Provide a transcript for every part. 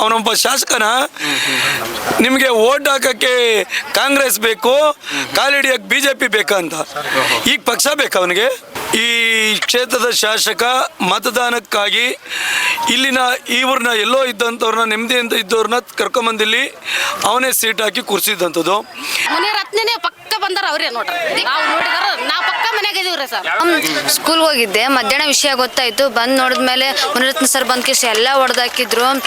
ಅವನೊಬ್ಬ ಶಾಸಕನ ನಿಮಗೆ ಓಟ್ ಹಾಕಕ್ಕೆ ಕಾಂಗ್ರೆಸ್ ಬೇಕು ಕಾಲಿಡಿಯಕ್ಕೆ ಬಿ ಜೆ ಪಿ ಬೇಕಂತ ಈಗ ಪಕ್ಷ ಬೇಕು ಅವನಿಗೆ? ಈ ಕ್ಷೇತ್ರದ ಶಾಸಕ ಮತದಾನಕ್ಕಾಗಿ ಇಲ್ಲಿನ ಇವ್ರನ್ನ ಎಲ್ಲೋ ಇದ್ದಂಥವ್ರನ್ನ ನೆಮ್ಮದಿಯಿಂದ ಇದ್ದವ್ರನ್ನ ಕರ್ಕೊಂಬಂದಿಲ್ಲಿ ಅವನೇ ಸೀಟ್ ಹಾಕಿ ಕೂರಿಸಿದಂಥದ್ದು. ಮುನಿರತ್ನೇ ಪಕ್ಕ ಬಂದಾರ ಅವ್ರೇ ನೋಡ್ರಿ. ನಾವು ನೋಡಿದಾರ ನಾವು ಪಕ್ಕ ಮನೆಗೆ ಇದೀವ್ರಿ ಸರ್. ಸ್ಕೂಲ್ಗೆ ಹೋಗಿದ್ದೆ ಮಧ್ಯಾಹ್ನ ವಿಷಯ ಗೊತ್ತಾಯ್ತು. ಬಂದು ನೋಡಿದ್ಮೇಲೆ ಮುನಿರತ್ನ ಸರ್ ಬಂದ್ ಕಿಸ್ ಎಲ್ಲ ಹೊಡೆದಾಕಿದ್ರು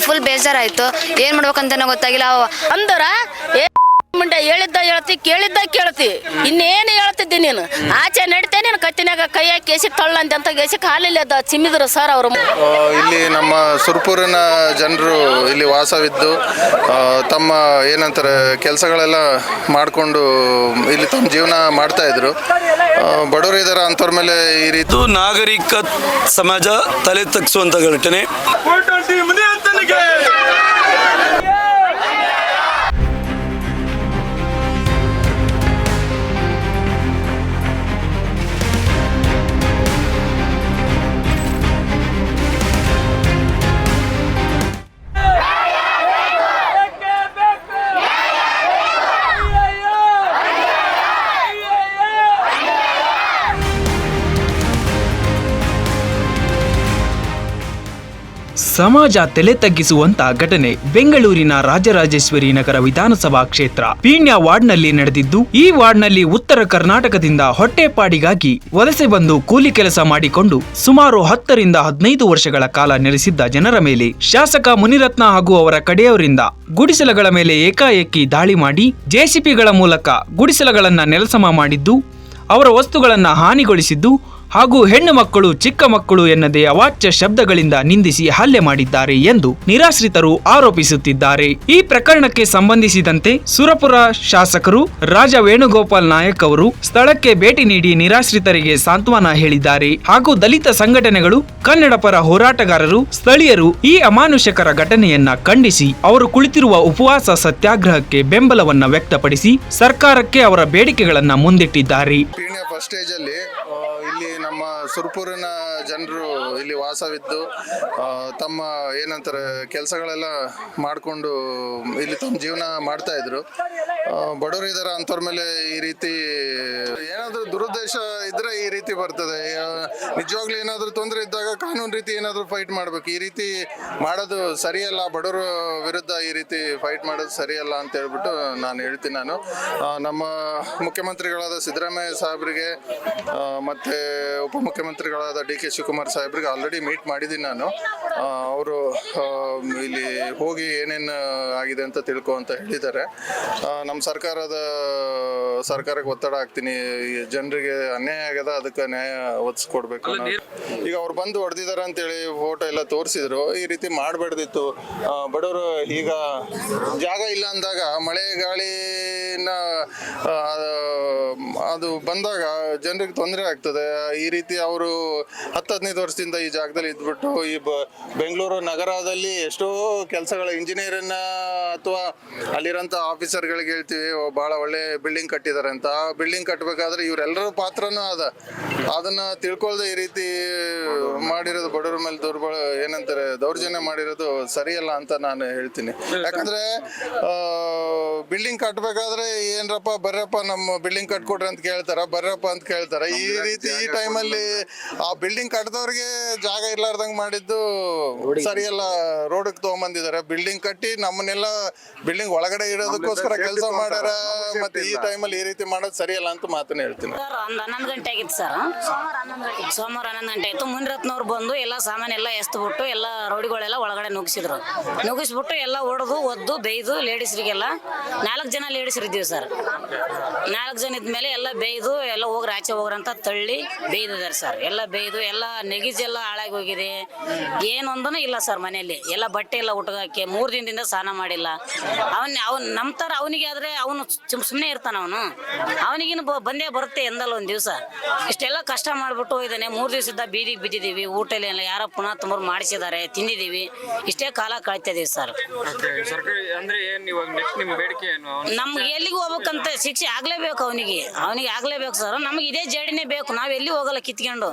ಫುಲ್ ಬೇಜಾರಾಯ್ತು. ಏನ್ ಮಾಡ್ಬೇಕಂತ ಗೊತ್ತಾಗಿಲ್ಲ. ಅವ- ಅಂದರ ಏ ಮುಂಡೆ ಹೇಳಿದ್ದ ಹೇಳ್ತಿ ಕೇಳಿದ್ದ ಕೇಳ್ತಿ. ಇನ್ನೇನು ಹೇಳ್ತಿದ್ದಿ ನೀನು? ಆಚೆ ನಡಿತೆ ನೀನು ಕತ್ತಿನಾಗ ಕೈ ಹಾಕಿ ಎಸಿ ತಳ್ಳಂತೆ ಅಂತ ಎಸಿ ಕಾಲಿಲ್ಲ ಚಿಮ್ಮಿದ್ರು ಸರ್ ಅವರು. ಇಲ್ಲಿ ನಮ್ಮ ಸುರ್ಪೂರಿನ ಜನರು ಇಲ್ಲಿ ವಾಸವಿದ್ದು ತಮ್ಮ ಏನಂತಾರೆ ಕೆಲಸಗಳೆಲ್ಲ ಮಾಡಿಕೊಂಡು ಇಲ್ಲಿ ತಮ್ಮ ಜೀವನ ಮಾಡ್ತಾ ಇದ್ರು. ಬಡವರು ಇದಾರೆ ಅಂಥವ್ರ ಮೇಲೆ ಈ ರೀತಿ ನಾಗರಿಕ ಸಮಾಜ ತಲೆ ತಗ್ಸುವಂತ ಘಟನೆ. ಸಮಾಜ ತಲೆ ತಗ್ಗಿಸುವಂತ ಘಟನೆ ಬೆಂಗಳೂರಿನ ರಾಜರಾಜೇಶ್ವರಿ ನಗರ ವಿಧಾನಸಭಾ ಕ್ಷೇತ್ರ. ಪೀಣ್ಯ ವಾರ್ಡ್ನಲ್ಲಿ ನಡೆದಿದ್ದು, ಈ ವಾರ್ಡ್ನಲ್ಲಿ ಉತ್ತರ ಕರ್ನಾಟಕದಿಂದ ಹೊಟ್ಟೆಪಾಡಿಗಾಗಿ ವಲಸೆ ಬಂದು ಕೂಲಿ ಕೆಲಸ ಮಾಡಿಕೊಂಡು ಸುಮಾರು ಹತ್ತರಿಂದ ಹದಿನೈದು ವರ್ಷಗಳ ಕಾಲ ನೆಲೆಸಿದ್ದ ಜನರ ಮೇಲೆ ಶಾಸಕ ಮುನಿರತ್ನ ಹಾಗೂ ಅವರ ಕಡೆಯವರಿಂದ ಗುಡಿಸಲಗಳ ಮೇಲೆ ಏಕಾಏಕಿ ದಾಳಿ ಮಾಡಿ ಜೆಸಿಪಿಗಳ ಮೂಲಕ ಗುಡಿಸಲಗಳನ್ನು ನೆಲಸಮ ಮಾಡಿದ್ದು, ಅವರ ವಸ್ತುಗಳನ್ನು ಹಾನಿಗೊಳಿಸಿದ್ದು ಹಾಗೂ ಹೆಣ್ಣು ಮಕ್ಕಳು ಚಿಕ್ಕ ಮಕ್ಕಳು ಎನ್ನದೇ ಅವಾಚ್ಯ ಶಬ್ದಗಳಿಂದ ನಿಂದಿಸಿ ಹಲ್ಲೆ ಮಾಡಿದ್ದಾರೆ ಎಂದು ನಿರಾಶ್ರಿತರು ಆರೋಪಿಸುತ್ತಿದ್ದಾರೆ. ಈ ಪ್ರಕರಣಕ್ಕೆ ಸಂಬಂಧಿಸಿದಂತೆ ಸುರಪುರ ಶಾಸಕರು ರಾಜ ವೇಣುಗೋಪಾಲ್ ನಾಯಕ್ ಅವರು ಸ್ಥಳಕ್ಕೆ ಭೇಟಿ ನೀಡಿ ನಿರಾಶ್ರಿತರಿಗೆ ಸಾಂತ್ವನ ಹೇಳಿದ್ದಾರೆ. ಹಾಗೂ ದಲಿತ ಸಂಘಟನೆಗಳು ಕನ್ನಡ ಪರ ಹೋರಾಟಗಾರರು, ಸ್ಥಳೀಯರು ಈ ಅಮಾನುಷಕರ ಘಟನೆಯನ್ನ ಖಂಡಿಸಿ ಅವರು ಕುಳಿತಿರುವ ಉಪವಾಸ ಸತ್ಯಾಗ್ರಹಕ್ಕೆ ಬೆಂಬಲವನ್ನ ವ್ಯಕ್ತಪಡಿಸಿ ಸರ್ಕಾರಕ್ಕೆ ಅವರ ಬೇಡಿಕೆಗಳನ್ನ ಮುಂದಿಟ್ಟಿದ್ದಾರೆ ಪೀಣ್ಯ ಫಸ್ಟ್ ಸ್ಟೇಜಲ್ಲಿ ಆ, ಇಲ್ಲಿ ನಮ್ಮ ಸುರ್ಪೂರಿನ ಜನರು ಇಲ್ಲಿ ವಾಸವಿದ್ದು ತಮ್ಮ ಏನಂತಾರೆ, ಕೆಲಸಗಳೆಲ್ಲ ಮಾಡಿಕೊಂಡು ಇಲ್ಲಿ ತಮ್ಮ ಜೀವನ ಮಾಡ್ತಾ ಇದ್ರು. ಬಡವರು ಇದಾರೆ ಅಂಥವ್ರ ಮೇಲೆ ಈ ರೀತಿ, ಏನಾದರೂ ದುರುದ್ದೇಶ ಇದ್ರೆ ಈ ರೀತಿ ಬರ್ತದೆ. ನಿಜವಾಗ್ಲೂ ಏನಾದರೂ ತೊಂದರೆ ಇದ್ದಾಗ ಕಾನೂನು ರೀತಿ ಏನಾದರೂ ಫೈಟ್ ಮಾಡಬೇಕು. ಈ ರೀತಿ ಮಾಡೋದು ಸರಿಯಲ್ಲ, ಬಡವರ ವಿರುದ್ಧ ಈ ರೀತಿ ಫೈಟ್ ಮಾಡೋದು ಸರಿಯಲ್ಲ ಅಂತ ಹೇಳ್ಬಿಟ್ಟು ನಾನು ಹೇಳ್ತೀನಿ ನಾನು. ನಮ್ಮ ಮುಖ್ಯಮಂತ್ರಿಗಳಾದ ಸಿದ್ದರಾಮಯ್ಯ ಸಾಹೇಬ್ರಿಗೆ ಮತ್ತೆ ಉಪಮುಖ್ಯಮಂತ್ರಿಗಳಾದ ಡಿ ಕೆ ಶಿವಕುಮಾರ್ ಸಾಹೇಬ್ರಿಗೆ ಆಲ್ರೆಡಿ ಮೀಟ್ ಮಾಡಿದ್ದೀನಿ ನಾನು. ಅವರು ಇಲ್ಲಿ ಹೋಗಿ ಏನೇನು ಆಗಿದೆ ಅಂತ ತಿಳ್ಕೊ ಅಂತ ಹೇಳಿದ್ದಾರೆ. ನಮ್ಮ ಸರ್ಕಾರದ ಸರ್ಕಾರಕ್ಕೆ ಒತ್ತಡ ಹಾಕ್ತೀನಿ. ಜನರಿಗೆ ಅನ್ಯಾಯ ಆಗ್ಯದ ಅದಕ್ಕೆ ನ್ಯಾಯ ಒದಿಸ್ಕೊಡ್ಬೇಕು ಈಗ ಅವ್ರು ಬಂದು ಹೊಡೆದಿದ್ದಾರೆ ಅಂತೇಳಿ ಫೋಟೋ ಎಲ್ಲ ತೋರಿಸಿದ್ರು. ಈ ರೀತಿ ಮಾಡಬಾರ್ದಿತ್ತು. ಬಡವರು ಈಗ ಜಾಗ ಇಲ್ಲ ಅಂದಾಗ ಮಳೆ ಗಾಳಿನ ಅದು ಬಂದಾಗ ಜನರಿಗೆ ತೊಂದರೆ ಆಗ್ತದೆ. ಈ ರೀತಿ ಅವರು ಹತ್ತು ಹದಿನೈದು ವರ್ಷದಿಂದ ಈ ಜಾಗದಲ್ಲಿ ಇದ್ಬಿಟ್ಟು ಈ ಬೆಂಗಳೂರು ನಗರದಲ್ಲಿ ಎಷ್ಟೋ ಕೆಲಸಗಳ ಇಂಜಿನಿಯರನ್ನ ಅಥವಾ ಅಲ್ಲಿರೋಂಥ ಆಫೀಸರ್ಗಳಿಗೆ ಹೇಳ್ತೀವಿ ಬಹಳ ಒಳ್ಳೆ ಬಿಲ್ಡಿಂಗ್ ಕಟ್ಟಿದ್ದಾರೆ ಅಂತ. ಆ ಬಿಲ್ಡಿಂಗ್ ಕಟ್ಟಬೇಕಾದ್ರೆ ಇವರೆಲ್ಲರ ಪಾತ್ರನೂ ಅದ. ಅದನ್ನ ತಿಳ್ಕೊಳ್ದೆ ಈ ರೀತಿ ಮಾಡಿರೋದು ಬಡವರ ಮೇಲೆ ದುರ್ಬಳ ಏನಂತಾರೆ ದೌರ್ಜನ್ಯ ಮಾಡಿರೋದು ಸರಿಯಲ್ಲ ಅಂತ ನಾನು ಹೇಳ್ತೀನಿ. ಯಾಕಂದ್ರೆ ಬಿಲ್ಡಿಂಗ್ ಕಟ್ಟಬೇಕಾದ್ರೆ ಏನ್ರಪ್ಪ ಬರ್ರಪ್ಪ ನಮ್ಮ ಬಿಲ್ಡಿಂಗ್ ಕಟ್ಕೊಡ್ರಿ ಅಂತ ಕೇಳ್ತಾರ ಬರ್ರಪ್ಪ ಅಂತ ಕೇಳ್ತಾರ. ಈ ರೀತಿ ಈ ಟೈಮಲ್ಲಿ ಆ ಬಿಲ್ಡಿಂಗ್ ಕಟ್ಟದವ್ರಿಗೆ ಜಾಗ ಇರ್ಲಾರ್ದಂಗ ಮಾಡಿದ್ದು ಸರಿಯಲ್ಲ ರೋಡ್ ತಗೊಂಬಂದಿದ್ದಾರೆ. ಬಿಲ್ಡಿಂಗ್ ಕಟ್ಟಿ ನಮ್ಮನ್ನೆಲ್ಲ ಬಿಲ್ಡಿಂಗ್ ಒಳಗಡೆ ಇಡೋದಕ್ಕೋಸ್ಕರ ಕೆಲಸ ಮಾಡ್ಯಾರ ಮತ್ತೆ ಈ ಟೈಮಲ್ಲಿ ಈ ರೀತಿ ಮಾಡೋದು ಸರಿಯಲ್ಲ ಅಂತ ಮಾತನ್ನ ಹೇಳ್ತೀನಿ. ಸರ್ ಒಂದು ಹನ್ನೊಂದು ಗಂಟೆ ಆಗಿತ್ತು ಸರ್. ಸೋಮವಾರ ಹನ್ನೊಂದು ಗಂಟೆ. ಆಯ್ತು. ಮುನಿರತ್ನವ್ರು ಬಂದು ಎಲ್ಲ ಸಾಮಾನು ಎಲ್ಲ ಎಸ್ದುಬಿಟ್ಟು ಎಲ್ಲ ರೋಡಿಗಳೆಲ್ಲ ಒಳಗಡೆ ನುಗ್ಸಿದ್ರು ನುಗ್ಗಿಸ್ಬಿಟ್ಟು ಎಲ್ಲ ಹೊಡೆದು ಒದ್ದು ಬೇಯ್ದು ಲೇಡೀಸ್ರಿಗೆಲ್ಲ ನಾಲ್ಕು ಜನ ಲೇಡೀಸ್ರು ಇದ್ದೀವಿ ಸರ್. ನಾಲ್ಕು ಜನ ಇದ್ಮೇಲೆ ಎಲ್ಲ ಬೇಯ್ದು ಎಲ್ಲ ಹೋಗ್ರಿ ಆಚೆ ಹೋಗ್ರಂತ ಅಂತ ತಳ್ಳಿ ಬೇಯ್ದಿದ್ದಾರೆ ಸರ್. ಎಲ್ಲ ಬೇಯ್ದು ಎಲ್ಲ ನೆಗಿಜೆಲ್ಲ ಹಾಳಾಗಿ ಹೋಗಿದೆ. ಏನೊಂದನೂ ಇಲ್ಲ ಸರ್ ಮನೆಯಲ್ಲಿ. ಎಲ್ಲ ಬಟ್ಟೆ ಎಲ್ಲ ಉಟ್ಗಾಕಿ ಮೂರು ದಿನದಿಂದ ಸ್ನಾನ ಮಾಡಿಲ್ಲ. ಅವನ್ ಅವ್ನು ನಮ್ಮ ತರ ಅವನಿಗೆ ಆದ್ರೆ ಅವನು ಸುಮ್ಮನೆ ಇರ್ತಾನ ಅವನು. ಅವನಿಗಿನ ಬಂದೇ ಬರುತ್ತೆ ಎಂದಲ್ಲ ಒಂದ್ ದಿವಸ. ಇಷ್ಟೆಲ್ಲ ಕಷ್ಟ ಮಾಡ್ಬಿಟ್ಟು ಹೋಗಿದ್ದಾನೆ. ಮೂರು ದಿವಸದ ಬೀದಿಗೆ ಬಿದ್ದಿದೀವಿ ಊಟ ಇಲ್ಲ ಯಾರೋ ಪುನಃ ತುಂಬ ಮಾಡಿಸಿದ್ದಾರೆ. ತಿಂದಿದೀವಿ ಇಷ್ಟೇ ಕಾಲ ಕಳಿತಾ ಇದೀವಿ ಸರ್. ನಮ್ಗೆ ಎಲ್ಲಿಗೆ ಹೋಗ್ಬೇಕಂತ ಶಿಕ್ಷೆ ಆಗ್ಲೇಬೇಕು ಅವನಿಗೆ. ಅವನಿಗೆ ಆಗ್ಲೇಬೇಕು ಸರ್. ನಮ್ಗೆ ಇದೇ ಜೇಡಿನೇ ಬೇಕು. ನಾವ್ ಎಲ್ಲಿ ಹೋಗಲ್ಲ ಕಿತ್ಕೊಂಡು.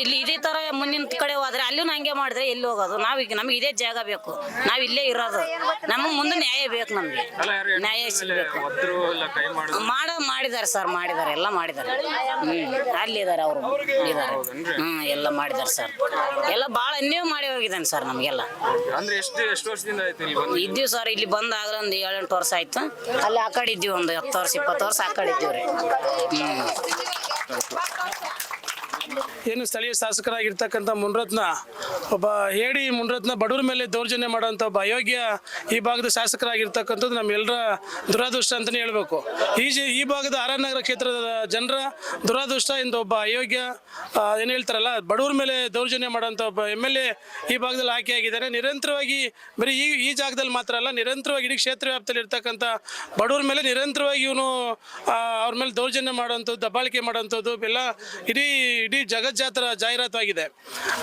ಇಲ್ಲಿ ಇದೇ ತರ ಮುಂದಿನ ಕಡೆ ಹೋದ್ರೆ ಅಲ್ಲೂ ಹಂಗೆ ಮಾಡಿದ್ರೆ ಎಲ್ಲಿ ಹೋಗೋದು? ಈಗ ನಮ್ಗೆ ಇದೇ ಜಾಗ ಬೇಕು. ನಾವ್ ಇಲ್ಲೇ ಇರೋದು. ನಮಗೆ ಮುಂದೆ ನ್ಯಾಯ ಬೇಕು ನಮ್ಗೆ. ನ್ಯಾಯ ಸಿಗಬೇಕು. ಮಾಡ ಮಾಡಿದ್ದಾರೆ ಸರ್ ಮಾಡಿದ್ದಾರೆ ಎಲ್ಲ ಮಾಡಿದ್ದಾರೆ ಹ್ಮ್ ಅಲ್ಲಿದ್ದಾರೆ ಅವರು. ಇದಾರೆ ಹ್ಮ್ ಎಲ್ಲ ಮಾಡಿದಾರೆ ಸರ್. ಎಲ್ಲ ಭಾಳ ಅನ್ಯಾಯ ಮಾಡಿ ಹೋಗಿದ್ದಾನೆ ಸರ್ ನಮಗೆಲ್ಲ. ಅಂದ್ರೆ ಎಷ್ಟು ಎಷ್ಟು ವರ್ಷದಿಂದ ಆಯ್ತು ಇಲ್ಲಿ ಬಂದು? ಇದ್ದೀವಿ ಸರ್ ಇಲ್ಲಿ ಬಂದಾಗ ಒಂದು ಏಳೆಂಟು ವರ್ಷ ಆಯ್ತು. ಅಲ್ಲಿ ಆ ಕಡೆ ಇದ್ದೀವಿ ಒಂದು ಹತ್ತು ವರ್ಷ ಇಪ್ಪತ್ತು ವರ್ಷ ಆ ಕಡೆ ಇದ್ದೀವಿ ರೀ. ಹ್ಮ್. ಏನು ಸ್ಥಳೀಯ ಶಾಸಕರಾಗಿರ್ತಕ್ಕಂಥ ಮುನ್ರತ್ನ, ಒಬ್ಬ ಹೇಳಿ ಮುನ್ರತ್ನ ಬಡವರ ಮೇಲೆ ದೌರ್ಜನ್ಯ ಮಾಡೋಂಥ ಒಬ್ಬ ಅಯೋಗ್ಯ ಈ ಭಾಗದ ಶಾಸಕರಾಗಿರ್ತಕ್ಕಂಥದ್ದು ನಮ್ಮೆಲ್ಲರ ದುರಾದೃಷ್ಟ ಅಂತಲೇ ಹೇಳಬೇಕು. ಈ ಈ ಭಾಗದ ಆರ್ ಆರ್ ನಗರ ಕ್ಷೇತ್ರದ ಜನರ ದುರಾದೃಷ್ಟ ಇಂದು ಒಬ್ಬ ಅಯೋಗ್ಯ ಏನು ಹೇಳ್ತಾರಲ್ಲ, ಬಡವರ ಮೇಲೆ ದೌರ್ಜನ್ಯ ಮಾಡೋಂಥ ಒಬ್ಬ ಎಂ ಎಲ್ ಎ ಈ ಭಾಗದಲ್ಲಿ ಆಯ್ಕೆಯಾಗಿದ್ದಾರೆ. ನಿರಂತರವಾಗಿ ಬರೀ ಈ ಈ ಜಾಗದಲ್ಲಿ ಮಾತ್ರ ಅಲ್ಲ, ನಿರಂತರವಾಗಿ ಇಡೀ ಕ್ಷೇತ್ರ ವ್ಯಾಪ್ತಿಯಲ್ಲಿ ಇರ್ತಕ್ಕಂಥ ಬಡವರ ಮೇಲೆ ನಿರಂತರವಾಗಿ ಇವನು ಅವ್ರ ಮೇಲೆ ದೌರ್ಜನ್ಯ ಮಾಡೋಂಥದ್ದು ದಬ್ಬಾಳಿಕೆ ಮಾಡೋಂಥದ್ದು ಎಲ್ಲ ಇಡೀ ಇಡೀ ಜಗಜ್ಜಾತರ ಜಾಹೀರಾತಾಗಿದೆ.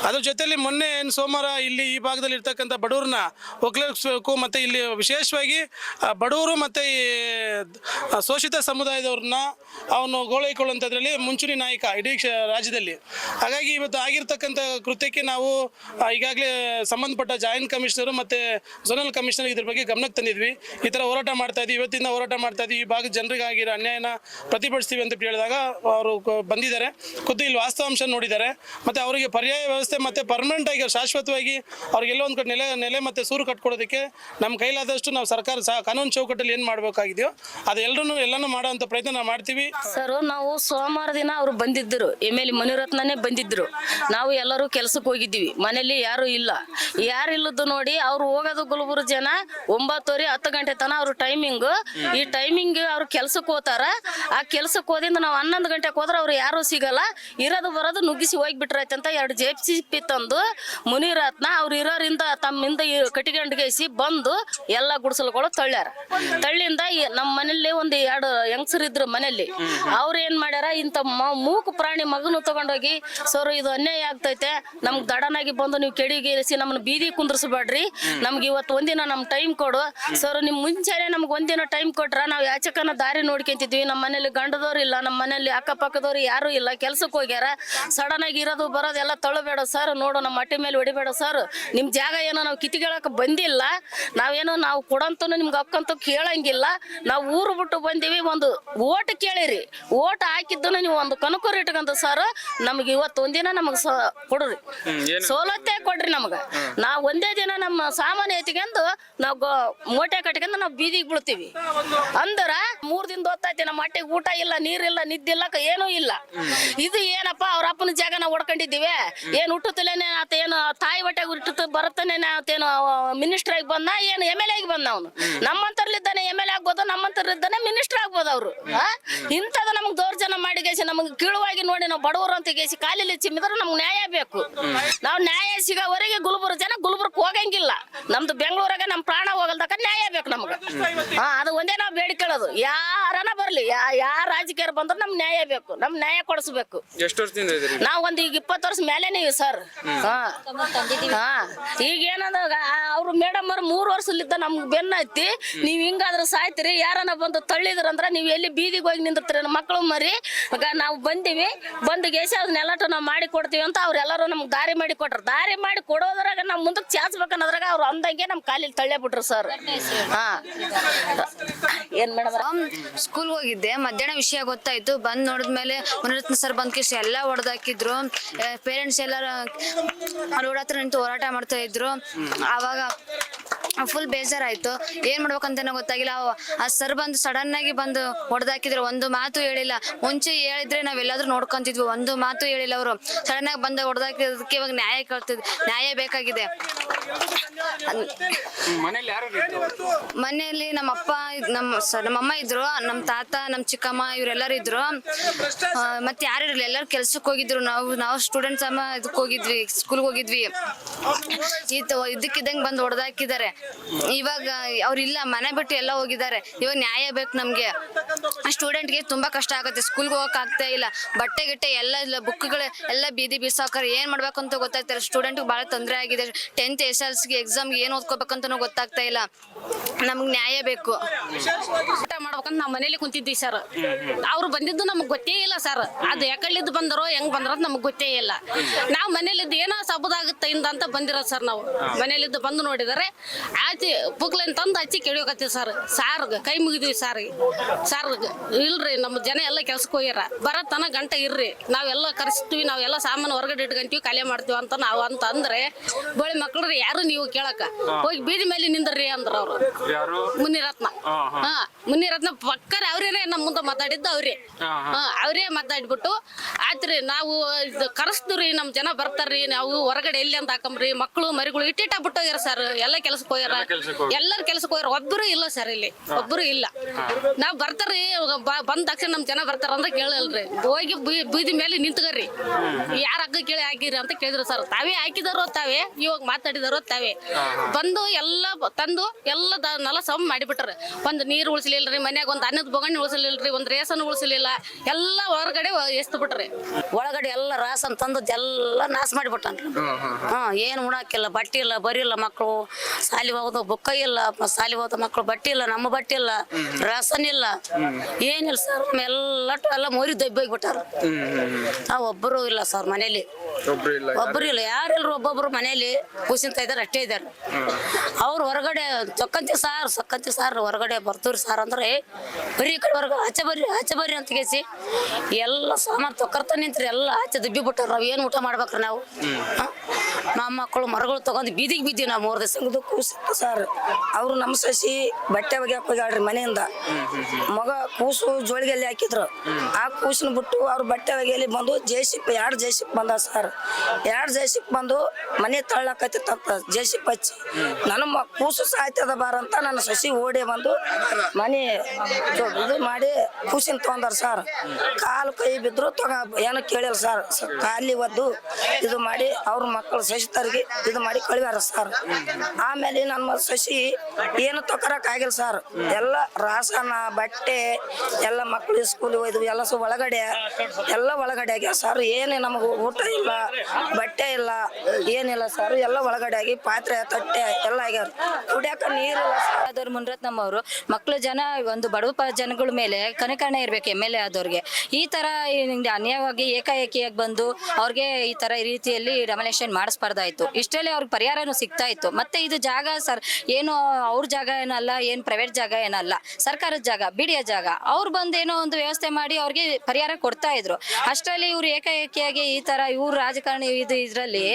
ಅದ್ರ ಜೊತೆಯಲ್ಲಿ ಮೊನ್ನೆ ಏನು ಸೋಮವಾರ ಇಲ್ಲಿ ಈ ಭಾಗದಲ್ಲಿ ಇರ್ತಕ್ಕಂಥ ಬಡವ್ರನ್ನ ಒಕ್ಕಲಿಸಬೇಕು ಮತ್ತು ಇಲ್ಲಿ ವಿಶೇಷವಾಗಿ ಬಡವರು ಮತ್ತು ಈ ಶೋಷಿತ ಸಮುದಾಯದವ್ರನ್ನ ಅವನು ಗೋಳೈಕೊಳ್ಳುವಂಥದ್ರಲ್ಲಿ ಮುಂಚೂಣಿ ನಾಯಕ ಇಡೀ ರಾಜ್ಯದಲ್ಲಿ. ಹಾಗಾಗಿ ಇವತ್ತು ಆಗಿರ್ತಕ್ಕಂಥ ಕೃತ್ಯಕ್ಕೆ ನಾವು ಈಗಾಗಲೇ ಸಂಬಂಧಪಟ್ಟ ಜಾಯಿಂಟ್ ಕಮಿಷನರು ಮತ್ತು ಝೋನಲ್ ಕಮಿಷನರ್ ಇದ್ರ ಬಗ್ಗೆ ಗಮನಕ್ಕೆ ತಂದಿದ್ವಿ. ಈ ಥರ ಹೋರಾಟ ಮಾಡ್ತಾ ಇದ್ವಿ. ಇವತ್ತಿಂದ ಹೋರಾಟ ಮಾಡ್ತಾ ಇದ್ವಿ. ಈ ಭಾಗದ ಜನರಿಗೆ ಆಗಿರೋ ಅನ್ಯಾಯನ ಪ್ರತಿಭಟಿಸ್ತೀವಿ ಅಂತ ಹೇಳಿದಾಗ ಅವರು ಬಂದಿದ್ದಾರೆ. ಖುದ್ದು ಇಲ್ಲಿ ವಾಸ್ತವಾಂಶ ನೋಡಿದ್ದಾರೆ. ಮತ್ತು ಅವರಿಗೆ ಪರ್ಯಾಯ ವ್ಯವಸ್ಥೆ ಮತ್ತು ಪರ್ಮನೆಂಟ್ ಆಗಿ ಶಾಶ್ವತವಾಗಿ ಅವ್ರಿಗೆಲ್ಲ ಒಂದು ಕಡೆ ನೆಲೆ ನೆಲೆ ಮತ್ತು ಸೂರು ಕಟ್ಕೊಡೋದಕ್ಕೆ ನಮ್ಮ ಕೈಲಾದಷ್ಟು ನಾವು ಸರ್ಕಾರ ಸಹ ಕಾನೂನು ಚೌಕಟ್ಟಲ್ಲಿ ಏನು ಮಾಡಬೇಕಾಗಿದೆಯೋ ಅದು ಎಲ್ಲರೂ ಎಲ್ಲನೂ ಮಾಡೋವಂಥ ಪ್ರಯತ್ನ ನಾವು ಮಾಡ್ತೀವಿ. ಸರ್, ನಾವು ಸೋಮವಾರ ದಿನ ಅವರು ಬಂದಿದ್ದರು ಎಂ ಎಲ್ ಬಂದಿದ್ದರು ನಾವು ಎಲ್ಲರೂ ಕೆಲಸಕ್ಕೆ ಹೋಗಿದ್ದೀವಿ. ಮನೆಯಲ್ಲಿ ಯಾರು ಇಲ್ಲ. ಯಾರು ಇಲ್ಲದ್ದು ನೋಡಿ ಅವರು ಹೋಗೋದು ಗುಲ್ಬುರ್ ಜನ ಒಂಬತ್ತುವರೆ ಹತ್ತು ಗಂಟೆ ತನಕ ಅವ್ರ ಟೈಮಿಂಗ್ ಈ ಟೈಮಿಂಗ್ ಅವ್ರು ಕೆಲ್ಸಕ್ಕೆ ಹೋತಾರ ಆ ಕೆಲ್ಸಕ್ಕೆ ಹೋದಿಂದ ನಾವು ಹನ್ನೊಂದು ಗಂಟೆಗೆ ಹೋದ್ರೆ ಅವ್ರು ಯಾರು ಸಿಗಲ್ಲ. ಇರೋದು ಬರೋದು ನುಗ್ಗಿಸಿ ಹೋಗ್ಬಿಟ್ರೈತೆ ಅಂತ ಎರಡು ಸಿ ಪಿ ತಂದು ಮುನಿರತ್ನ ಅವ್ರು ಇರೋರಿಂದ ತಮ್ಮಿಂದ ಕಟ್ಟಿಗೆಂಡ್ಗೇಸಿ ಬಂದು ಎಲ್ಲ ಗುಡಿಸಲುಗಳು ತಳ್ಳ್ಯಾರ. ತಳ್ಳಿಂದ ನಮ್ಮ ಮನೇಲಿ ಒಂದು ಎರಡು ಹೆಂಗಸರು ಇದ್ರು ಮನೇಲಿ ಅವ್ರು ಏನ್ ಮಾಡ್ಯಾರ, ಇಂಥ ಮೂಕು ಪ್ರಾಣಿ ಮಗನು ತಗೊಂಡೋಗಿ, ಸರ್ ಇದು ಅನ್ಯಾಯ ಆಗ್ತೈತೆ, ನಮ್ಗೆ ದಡನಾಗಿ ಬಂದು ನೀವು ಕೆಡಿಗೇರಿಸಿ ನಮ್ಮನ್ನ ಬೀದಿ ಕುಂದ್ರಿಸ್ಬೇಡ್ರಿ, ನಮ್ಗೆ ಇವತ್ತು ಒಂದಿನ ನಮ್ ಟೈಮ್ ಕೊಡು. ಸರ್ ನಿಮ್ ಮುಂಚೆನೆ ನಮ್ಗೆ ಒಂದಿನ ಟೈಮ್ ಕೊಟ್ರ ನಾವು ಯಾಚಕನ ದಾರಿ ನೋಡ್ಕೊಂತಿದ್ವಿ. ನಮ್ಮ ಮನೇಲಿ ಗಂಡದವ್ರು ಇಲ್ಲ ನಮ್ಮ ಮನೇಲಿ ಅಕ್ಕಪಕ್ಕದವ್ರು ಯಾರು ಇಲ್ಲ ಕೆಲ್ಸಕ್ಕೆ ಹೋಗ್ಯಾರ. ಸಡನ್ ಆಗಿ ಇರೋದು ಬರೋದು ಎಲ್ಲ ತಳ್ಳಬೇಡ ಸರ್. ನೋಡು ನಮ್ಮ ಮಟ್ಟಿ ಮೇಲೆ ಹೊಡಿಬೇಡ ಸರ್. ನಿಮ್ಮ ಜಾಗ ಏನೋ ನಾವು ಕಿತ್ಕೊಳ್ಳೋಕೆ ಬಂದಿಲ್ಲ. ನಾವೇನೋ ನಾವು ಕೊಡಂತೂ ನಿಮ್ಗೆ ಅಕ್ಕಂತೂ ಕೇಳಂಗಿಲ್ಲ. ನಾವು ಊರು ಬಿಟ್ಟು ಬಂದೀವಿ ಒಂದು ಓಟ್ ಕೇಳಿರಿ. ಓಟ್ ಹಾಕಿದ್ದನ್ನು ನೀವು ಒಂದು ಕನಕೂರು ಇಟ್ಕೊಂತ ಸರ್ ನಮ್ಗೆ ಇವತ್ತು ಒಂದಿನ ನಮಗೆ ಕೊಡ್ರಿ. ಸೌಲತ್ತೆ ಕೊಡ್ರಿ ನಮ್ಗೆ. ನಾವು ಒಂದೇ ದಿನ ನಮ್ಮ ಸಾಮಾನು ಎತ್ಕೊಂಡು ನಾವು ಮೋಟೆ ಕಟ್ಕೊಂಡು ನಾವು ಬೀದಿಗೆ ಬೀಳ್ತೀವಿ. ಅಂದ್ರ ಮೂರ್ ದಿನ ಹೊತ್ತೈತಿ ನಮ್ಮ ಮಟ್ಟಿಗೆ ಊಟ ಇಲ್ಲ ನೀರಿಲ್ಲ ನಿದ್ದಿಲ್ಲ ಏನೂ ಇಲ್ಲ. ಇದು ಏನಪ್ಪ ಅವ್ರ ಅಪ್ಪನ ಜಾಗ ನಾವು ಹೊಡ್ಕೊಂಡಿದ್ದೀವಿ. ಏನು ಹುಟ್ಟುತ್ತಲೇನೆ ಆತ ಏನು ತಾಯಿ ಹೊಟ್ಟೆಗೆ ಹುಟ್ಟು ಬರುತ್ತೇನೆ ಆತೇನು ಮಿನಿಸ್ಟರ್ ಆಗಿ ಬಂದ ಏನು ಎಂ ಎಲ್ ಎ ಆಗಿ ಬಂದ ಅವನು. ನಮ್ಮಂತರ್ಲಿದ್ದಾನೆ ಎಂ ಎಲ್ ಎ ಆಗ್ಬೋದು ನಮ್ಮಂತರ್ಲಿದ್ದಾನೆ ಮಿನಿಸ್ಟರ್ ಆಗ್ಬೋದು ಅವರು. ಇಂಥದ್ದು ನಮ್ಗೆ ದೌರ್ಜನ್ಯ ಮಾಡಿ ಗೇಸಿ ನಮ್ಗೆ ಕೀಳುವಾಗಿ ನೋಡಿ ನಾವು ಬಡವರು ಅಂತ ಗೇಸಿ ಕಾಲಿಲಿ ಚಿಮ್ಮಿದ್ರೆ ನಮ್ಗೆ ನ್ಯಾಯ ಬೇಕು. ನಾವು ನ್ಯಾಯ ಸಿಗೋವರೆಗೆ ಗುಲ್ಬರ್ಗ ಜನ ಗುಲ್ಬರ್ಗ ಹೋಗಂಗಿಲ್ಲ. ನಮ್ದು ಬೆಂಗಳೂರಾಗ ನಮ್ಮ ಪ್ರಾಣ ಹೋಗಲ್ದಕ್ಕ ನ್ಯಾಯ ಬೇಕು ನಮ್ಗೆ. ಹಾ ಅದು ಒಂದೇ ನಾವು ಬೇಡಿಕೊಳ್ಳೋದು ಯಾರನ ಬರ್ಲಿ ಯಾ ಯಾರ ರಾಜಕೀಯ ಬಂದ್ರೆ ನಮ್ಗೆ ನ್ಯಾಯ ಬೇಕು ನಮ್ಗೆ ನ್ಯಾಯ ಕೊಡಿಸ್ಬೇಕು. ಎಷ್ಟು ವರ್ಷದಿಂದ ನಾವ್ ಒಂದು ಈಗ ಇಪ್ಪತ್ತು ವರ್ಷ ಮೇಲೇನೆ ಸರ್ ಹಾ. ಈಗ ಏನಂದ್ರ ಅವ್ರು ಮೇಡಮ್ ಅವ್ರು ಮೂರು ವರ್ಷಲಿದ್ದ ನಮ್ಗೆ ಬೆನ್ನ ನೀವು ಹಿಂಗಾದ್ರೆ ಸಾಯ್ತಿರಿ. ಯಾರನ್ನ ಬಂದು ತಳ್ಳಿದ್ರಂದ್ರ ನೀವು ಎಲ್ಲಿ ಬೀದಿಗೆ ಹೋಗಿ ನಿಂದಿರ್ತೀರಿ ಮಕ್ಕಳು ಮರಿ. ನಾವು ಬಂದೀವಿ. ಬಂದು ಗೇಸಿ ಅದನ್ನೆಲ್ಲಟು ನಾವು ಮಾಡಿ ಕೊಡ್ತೀವಿ ಅಂತ ಅವ್ರೆಲ್ಲರೂ ನಮ್ಗೆ ದಾರಿ ಮಾಡಿ ಕೊಟ್ರು. ದಾರಿ ಮಾಡಿ ಕೊಡೋದ್ರಾಗ ನಾವು ಮುಂದಕ್ಕೆ ಚಾಚ್ಬೇಕನ್ನೋದ್ರಾಗ ಅವ್ರು ಅಂದಂಗೆ ನಮ್ಮ ಕಾಲಿಗೆ ತಳ್ಳೇ ಬಿಟ್ರು ಸರ್ ಹಾ. ಏನ್ ಮೇಡಮ್ ಸ್ಕೂಲ್ಗೆ ಹೋಗಿದ್ದೆ. ಮಧ್ಯಾಹ್ನ ವಿಷಯ ಗೊತ್ತಾಯ್ತು. ಬಂದ್ ನೋಡಿದ್ಮೇಲೆ ಮುನಿರತ್ನ ಸರ್ ಬಂದ್ ಕಿಶ್ ಎಲ್ಲ ಹೊಡೆದಾಕಿದ್ರು ಪೇರೆಂಟ್ಸ್ ಎಲ್ಲರೂ ರೋಡ್ ಹತ್ರ ನಿಂತು ಹೋರಾಟ ಮಾಡ್ತಾ ಇದ್ರು. ಆವಾಗ ಫುಲ್ ಬೇಜಾರಾಯ್ತು. ಏನ್ ಮಾಡ್ಬೇಕಂತ ಗೊತ್ತಾಗಿಲ್ಲ. ಆ ಸರ್ ಬಂದು ಸಡನ್ ಆಗಿ ಬಂದು ಹೊಡೆದಾಕಿದ್ರು. ಒಂದು ಮಾತು ಹೇಳಿಲ್ಲ. ಮುಂಚೆ ಹೇಳಿದ್ರೆ ನಾವೆಲ್ಲಾದ್ರೂ ನೋಡ್ಕೊಂತಿದ್ವಿ. ಒಂದು ಮಾತು ಹೇಳಿಲ್ಲ ಅವರು. ಸಡನ್ ಆಗಿ ಬಂದು ಹೊಡೆದಾಕಿರೋದಕ್ಕೆ ಇವಾಗ ನ್ಯಾಯ ಕೇಳ್ತಿದ್ ನ್ಯಾಯ ಬೇಕಾಗಿದೆ. ಮನೆಯಲ್ಲಿ ನಮ್ಮ ಅಪ್ಪ ನಮ್ಮ ನಮ್ಮಮ್ಮ ಇದ್ರು. ನಮ್ಮ ತಾತ ನಮ್ಮ ಚಿಕ್ಕಮ್ಮ ಇವರೆಲ್ಲರೂ ಇದ್ರು. ಮತ್ತೆ ಯಾರು ಇರಲಿಲ್ಲ. ಎಲ್ಲರೂ ಕೆಲ್ಸಕ್ಕೆ ಹೋಗಿದ್ರು. ನಾವು ನಾವು ಸ್ಟೂಡೆಂಟ್ಸ್ ಅಮ್ಮ ಇದಕ್ಕೆ ಹೋಗಿದ್ವಿ ಸ್ಕೂಲ್ಗೆ ಹೋಗಿದ್ವಿ. ಈತ ಇದಕ್ಕಿದ್ದಂಗೆ ಬಂದು ಹೊಡೆದಾಕಿದ್ದಾರೆ. ಇವಾಗ ಅವ್ರಿಲ್ಲ ಮನೆ ಬಿಟ್ಟು ಎಲ್ಲ ಹೋಗಿದ್ದಾರೆ. ಇವಾಗ ನ್ಯಾಯ ಬೇಕು ನಮಗೆ. ಸ್ಟೂಡೆಂಟ್ಗೆ ತುಂಬಾ ಕಷ್ಟ ಆಗುತ್ತೆ. ಸ್ಕೂಲ್ಗೆ ಹೋಗಕ್ ಆಗ್ತಾ ಇಲ್ಲ. ಬಟ್ಟೆ, ಗಿಟ್ಟೆ ಎಲ್ಲ ಇಲ್ಲ ಬುಕ್ಗಳು ಎಲ್ಲ ಬೀದಿ ಬಿಸಾಕರ್ ಏನು ಮಾಡ್ಬೇಕು ಅಂತ ಗೊತ್ತಾಗ್ತಾರೆ ಸ್ಟೂಡೆಂಟ್ಗೆ ಭಾಳ ತೊಂದರೆ ಆಗಿದೆ. ಟೆಂತ್ ಎಸ್ ಎಲ್ ಸಿಗೆ ಎಕ್ಸಾಮ್ಗೆ ಏನು ಓದ್ಕೋಬೇಕಂತನೂ ಗೊತ್ತಾಗ್ತಾ ಇಲ್ಲ. ನಮ್ಗೆ ನ್ಯಾಯ ಬೇಕು. ಊಟ ಮಾಡ್ಬೇಕಂತ ನಾವು ಮನೇಲಿ ಕುಂತಿದ್ವಿ ಸರ್ ಅವ್ರು ಬಂದಿದ್ದು ನಮಗೆ ಗೊತ್ತೇ ಇಲ್ಲ ಸರ್ ಅದು ಯಾಕಲ್ಲಿದ್ದು ಬಂದರೋ, ಹೆಂಗ್ ಬಂದರೋ ನಮ್ಗೆ ಗೊತ್ತೇ ಇಲ್ಲ. ನಾವು ಮನೇಲಿದ್ದು ಏನೋ ಸಬದಾಗುತ್ತೆ ಇಂದ ಅಂತ ಬಂದಿರೋದು ಸರ್ ನಾವು. ಮನೇಲಿದ್ದು ಬಂದು ನೋಡಿದರೆ. ಆಚೆ ಪುಕ್ಲನ್ ತಂದು ಹಚ್ಚಿ ಕೇಳೋಕತ್ತೀವಿ ಸರ್. ಸಾರ್ ಕೈ ಮುಗಿದ್ವಿ ಸಾರ್. ಸಾರ್ ಇಲ್ರಿ ನಮ್ಮ ಜನ ಎಲ್ಲ ಕೆಲ್ಸಕ್ಕೆ ಹೋಗ್ಯಾರ. ಬರೋ ತನ ಗಂಟೆ ಇರ್ರಿ. ನಾವೆಲ್ಲ ಕರೆಸ್ತೀವಿ ನಾವೆಲ್ಲ ಸಾಮಾನು ಹೊರಗಡೆ ಇಟ್ಕೊಂತೀವಿ ಕಲೆ ಮಾಡ್ತೀವಿ ಅಂತ ನಾವು ಅಂತ ಅಂದ್ರೆ ಬಳಿ ಮಕ್ಳ್ರಿ ಯಾರು ನೀವು ಕೇಳಕ ಹೋಗಿ ಬೀದಿ ಮೇಲೆ ನಿಂದ್ರಿ ಅಂದ್ರ ಅವ್ರು. ಮುನಿರತ್ನ. ಹಾ ಮುನಿರತ್ನ ಪಕ್ಕರ ಅವ್ರೇನೆ ನಮ್ಮ ಮುಂದೆ ಮಾತಾಡಿದ್ದು ಅವ್ರೇ. ಹಾ, ಅವ್ರೇ ಅವರೇ ಮಾತಾಡ್ಬಿಟ್ಟು ಆತ್ರಿ ನಾವು ಇದು ಕರೆಸ್ತೀವ್ರಿ ನಮ್ಮ ಜನ ಬರ್ತಾರ್ರಿ ನಾವು ಹೊರಗಡೆ ಎಲ್ಲಿ ಅಂತ ಹಾಕಂಬ್ರಿ. ಮಕ್ಕಳು ಮರಿಗಳು ಇಟ್ಟಿಟ್ಟ ಬಿಟ್ಟೋಗ್ಯಾರ ಸರ್ ಎಲ್ಲ ಕೆಲ್ಸಕ್ಕೆ ಹೋಗ್ಯಾರ. ಎಲ್ಲರ ಕೆಲ್ಸಕ್ಕೆ ಹೋಗ್ಯಾರ. ಒಬ್ಬರು ಇಲ್ಲ ಸರ್ ಇಲ್ಲಿ. ಒಬ್ಬರು ಇಲ್ಲ. ನಾವ್ ಬರ್ತಾರ್ರಿ ಬ- ಬಂದ ತಕ್ಷಣ ನಮ್ ಜನ ಬರ್ತಾರ ಅಂತ ಕೇಳಲ್ರಿ. ಹೋಗಿ ಬೀ- ಬೀದಿ ಮೇಲೆ ನಿಂತ್ಗರ್ರಿ ಯಾರ ಹಗ್ಗ ಕೇಳಿ ಹಾಕಿರಿ ಅಂತ ಕೇಳಿದ್ರು ಸರ್ ತಾವೇ ಹಾಕಿದಾರೋ ತಾವೇ ಇವಾಗ ಮಾತಾಡಿದಾರೋ ತಾವೇ. ಬಂದು ಎಲ್ಲ ಬ- ತಂದು ಎಲ್ಲ ದ- ನೆಲ ಸಮ ಮಾಡಿಬಿಟ್ರ ಒಂದ್ ನೀರು ಉಳಿಸ್ಲಿಲ್ರಿ ಮನ್ಯಾಗ ಒಂದ್ ಅನ್ನದ ಬೊಗಣಿ ಉಳಿಸ್ಲಿಲ್ರಿ ಒಂದ್ ರೇಷನ್ ಉಳಿಸ್ಲಿಲ್ಲ ಎಲ್ಲ ಹೊರಗಡೆ ಎಸ್ತು ಬಿಟ್ರಿ ಒಳಗಡೆ ಎಲ್ಲ ರಾಸನ್ ತಂದದ್ದು ಎಲ್ಲ ನಾಶ ಮಾಡಿಬಿಟ್ಟ ಹಾ ಏನು ಉಣಾಕಿಲ್ಲ ಬಟ್ಟೆ ಇಲ್ಲ ಬರೀಲ್ಲ ಮಕ್ಕಳು ಸಾಲಿ ಹೋಗೋದು ಬುಕ್ಕ ಇಲ್ಲ ಸಾಲಿ ಹೋದ ಮಕ್ಕಳು ಬಟ್ಟೆ ಇಲ್ಲ ನಮ್ಮ ಬಟ್ಟೆ ಇಲ್ಲ ರಾಸನ್ ಇಲ್ಲ. ಏನಿಲ್ಲ ಸರ್ ಎಲ್ಲ ಎಲ್ಲ ಮೋರಿ ದಬ್ಬೋಗ್ಬಿಟ್ಟಾರ ನಾವು ಒಬ್ಬರು ಇಲ್ಲ ಸರ್ ಮನೇಲಿ. ಒಬ್ಬರು ಇಲ್ಲ ಯಾರೆಲ್ಲರೂ ಒಬ್ಬೊಬ್ರು ಮನೇಲಿ ಕೂಸಿಂತ ಇದಾರೆ ಅಷ್ಟೇ ಇದ್ದಾರೆ ಅವ್ರು ಹೊರಗಡೆ ಸೊಕ್ಕಂತಿ ಸಾರ್ ಸಕ್ಕಂತಿ ಸಾರ್ ಹೊರಗಡೆ ಬರ್ತವ್ರಿ ಸಾರ್ ಅಂದ್ರೆ ಬರೀ ಈ ಕಡೆ ಹೊರಗ ಆಚೆ ಬರ್ರಿ ಆಚೆ ಬರ್ರಿ ಅಂತ ಕೇಸಿ ಎಲ್ಲ ಸಾಮಾನು ತೊಕ್ಕರ್ತ ನಿಂತ್ರಿ ಎಲ್ಲ ದುಬ್ಬಿ ಬಿಟ್ಟಾರ ನಾವು ಏನು ಊಟ ಮಾಡ್ಬೇಕ್ರಿ ನಾವು? ನಮ್ಮ ಮಕ್ಕಳು ಮರಗಳು ತಗೊಂಡು ಬೀದಿಗೆ ಬಿದ್ದೀವಿ ನಾವು ಮೂರು ದಿವಸ ಕೂಸು ಸರ್. ಅವರು ನಮ್ಮ ಸಸಿ ಬಟ್ಟೆ ಬಗ್ಗೆ ಹೋಗ್ಯಾಳ್ರಿ ಮನೆಯಿಂದ. ಮಗ ಕೂಸು ಜೋಳಿಗೆಲ್ಲಿ ಹಾಕಿದ್ರು. ಆ ಕೂಸಿನ ಬಿಟ್ಟು ಅವ್ರ ಬಟ್ಟೆ ಒಗೆಯಲ್ಲಿ ಬಂದು ಜೇಸಿಪ್ ಎರಡು ಜೇಸಿಪ್ ಬಂದ ಸರ್. ಎರಡು ಜೇಸಿಪ್ ಬಂದು ಮನೆ ತಳ್ಳಕತ್ತಿತ್ತಂತ ಜೇಸಿಪ್ ಹಚ್ಚಿ. ನನ್ನ ಕೂಸು ಸಾಯ್ತದ ಬಾರ ಅಂತ ನನ್ನ ಸಸಿ ಓಡಿ ಬಂದು ಮನೆ ಇದು ಮಾಡಿ ಕೂಸಿನ ತಗೊಂಡಾರ ಸರ್. ಕಾಲು ಕೈ ಬಿದ್ರು ತಗ ಏನು ಕೇಳಿಲ್ಲ ಸರ್ ಕಾಲಿ ಒದ್ದು ಇದು ಮಾಡಿ ಅವ್ರ ಮಕ್ಕಳು ಸಸಿ ತರ್ಗಿ ಇದು ಮಾಡಿ ಕಳಿವಾರ ಸರ್. ಆಮೇಲೆ ನಮ್ಮ ಸಸಿ ಏನು ತಕೊರಕ್ ಆಗಿಲ್ಲ ಸರ್. ಎಲ್ಲ ರಾಸನ, ಬಟ್ಟೆ, ಎಲ್ಲ ಮಕ್ಕಳು ಸ್ಕೂಲ್ ಹೋಯ್ದು ಎಲ್ಲ ಒಳಗಡೆ ಎಲ್ಲ ಒಳಗಡೆ ಆಗ್ಯಾವ ಸರ್. ಏನು ನಮಗೆ ಊಟ ಇಲ್ಲ, ಬಟ್ಟೆ ಇಲ್ಲ, ಏನಿಲ್ಲ ಸರ್. ಎಲ್ಲ ಒಳಗಡೆ ಆಗಿ ಪಾತ್ರೆ, ತಟ್ಟೆ ಎಲ್ಲ ಆಗ್ಯಾರ ಕುಡಿಯಾಕ ನೀರು ಆದವ್ರು ಮುನ್ರತ್ನಮ್ಮ ಅವರು ಮಕ್ಕಳು ಜನ, ಒಂದು ಬಡವ ಜನಗಳ ಮೇಲೆ ಕನಕಣ ಇರ್ಬೇಕು, ಎಂ ಎಲ್ ಎ ಆದವ್ರಿಗೆ. ಈ ತರ ಅನ್ಯಾಯವಾಗಿ ಅನ್ಯಾಯವಾಗಿ ಏಕಾಏಕಿಯಾಗಿ ಬಂದು ಅವ್ರಿಗೆ ಈ ತರ ಈ ರೀತಿಯಲ್ಲಿ ಡಮಿನೇಷನ್ ಮಾಡಿಸ್ಬಾರ್ದಾಯ್ತು. ಇಷ್ಟರಲ್ಲಿ ಅವ್ರಿಗೆ ಪರಿಹಾರನೂ ಸಿಗ್ತಾ ಇತ್ತು. ಮತ್ತೆ ಇದು ಜಾಗ ಸರ್, ಏನು ಅವ್ರ ಜಾಗ ಏನಲ್ಲ, ಏನು ಪ್ರೈವೇಟ್ ಜಾಗ ಏನಲ್ಲ, ಸರ್ಕಾರದ ಜಾಗ ಬಿಡಿಯ ಜಾಗ. ಅವ್ರು ಬಂದು ಏನೋ ಒಂದು ವ್ಯವಸ್ಥೆ ಮಾಡಿ ಅವ್ರಿಗೆ ಪರಿಹಾರ ಕೊಡ್ತಾ ಇದ್ರು. ಅಷ್ಟರಲ್ಲಿ ಇವ್ರು ಏಕಾಏಕಿಯಾಗಿ ಈ ತರ ಇವ್ರ ರಾಜಕಾರಣಿ ಇದು ಇದರಲ್ಲಿ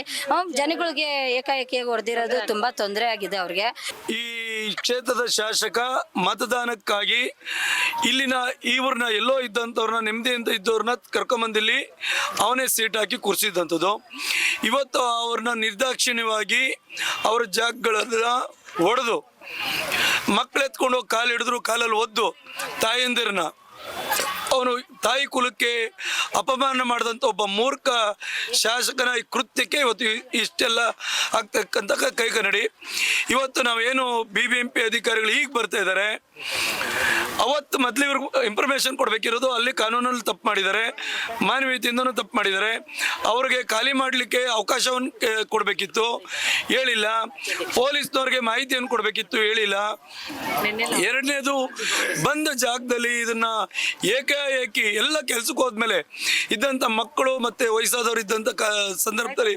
ಜನಗಳಿಗೆ ಏಕಾಏಕಿಯಾಗಿ ಹೊಡೆದಿರೋದು ತುಂಬಾ ತೊಂದರೆ ಆಗಿದೆ ಅವ್ರಿಗೆ. ಕ್ಷೇತ್ರದ ಶಾಸಕ ಮತದಾನಕ್ಕಾಗಿ ಇಲ್ಲಿನ ಇವ್ರನ್ನ ಎಲ್ಲೋ ಇದ್ದಂಥವ್ರನ್ನ, ನೆಮ್ಮದಿಯಿಂದ ಇದ್ದವ್ರನ್ನ ಕರ್ಕೊಂಬಂದಿಲ್ಲಿ ಅವನೇ ಸೀಟ್ ಹಾಕಿ ಕೂರಿಸಿದಂಥದ್ದು ಇವತ್ತು ಅವ್ರನ್ನ ನಿರ್ದಾಕ್ಷಿಣ್ಯವಾಗಿ ಅವ್ರ ಜಾಗಗಳನ್ನ ಒಡೆದು ಮಕ್ಕಳೆತ್ಕೊಂಡು ಎತ್ಕೊಂಡು ಹೋಗಿ ಕಾಲು ಹಿಡಿದ್ರು, ಕಾಲಲ್ಲಿ ಒದ್ದು ತಾಯಂದಿರನ್ನ ಅವನು ತಾಯಿ ಕುಲಕ್ಕೆ ಅಪಮಾನ ಮಾಡಿದಂಥ ಒಬ್ಬ ಮೂರ್ಖ ಶಾಸಕನ ಈ ಕೃತ್ಯಕ್ಕೆ ಇವತ್ತು ಇಷ್ಟೆಲ್ಲ ಆಗ್ತಕ್ಕಂಥ ಕ- ಕನ್ನಡಿ ಇವತ್ತು ನಾವೇನು ಬಿ ಬಿ ಎಂ ಪಿ ಅಧಿಕಾರಿಗಳು ಈಗ ಬರ್ತಾ ಇದ್ದಾರೆ ಅವತ್ತು ಮೊದಲು ಇವ್ರಿಗೆ ಇನ್ಫಾರ್ಮೇಶನ್ ಕೊಡಬೇಕಿರೋದು ಅಲ್ಲಿ ಕಾನೂನಲ್ಲಿ ತಪ್ಪು ಮಾಡಿದ್ದಾರೆ, ಮಾನವೀಯತೆಯಿಂದನೂ ತಪ್ಪು ಮಾಡಿದ್ದಾರೆ. ಅವ್ರಿಗೆ ಖಾಲಿ ಮಾಡಲಿಕ್ಕೆ ಅವಕಾಶವನ್ನು ಕೊಡಬೇಕಿತ್ತು. ಹೇಳಿಲ್ಲ. ಪೊಲೀಸ್ನವ್ರಿಗೆ ಮಾಹಿತಿಯನ್ನು ಕೊಡಬೇಕಿತ್ತು, ಹೇಳಿಲ್ಲ. ಎರಡನೇದು, ಬಂದ ಜಾಗದಲ್ಲಿ ಇದನ್ನು ಏಕಾಏಕಿ ಎಲ್ಲ ಕೆಲಸಕ್ಕೆ ಹೋದ್ಮೇಲೆ ಇದ್ದಂಥ ಮಕ್ಕಳು ಮತ್ತು ವಯಸ್ಸಾದವರು ಇದ್ದಂಥ ಕ, ಸಂದರ್ಭದಲ್ಲಿ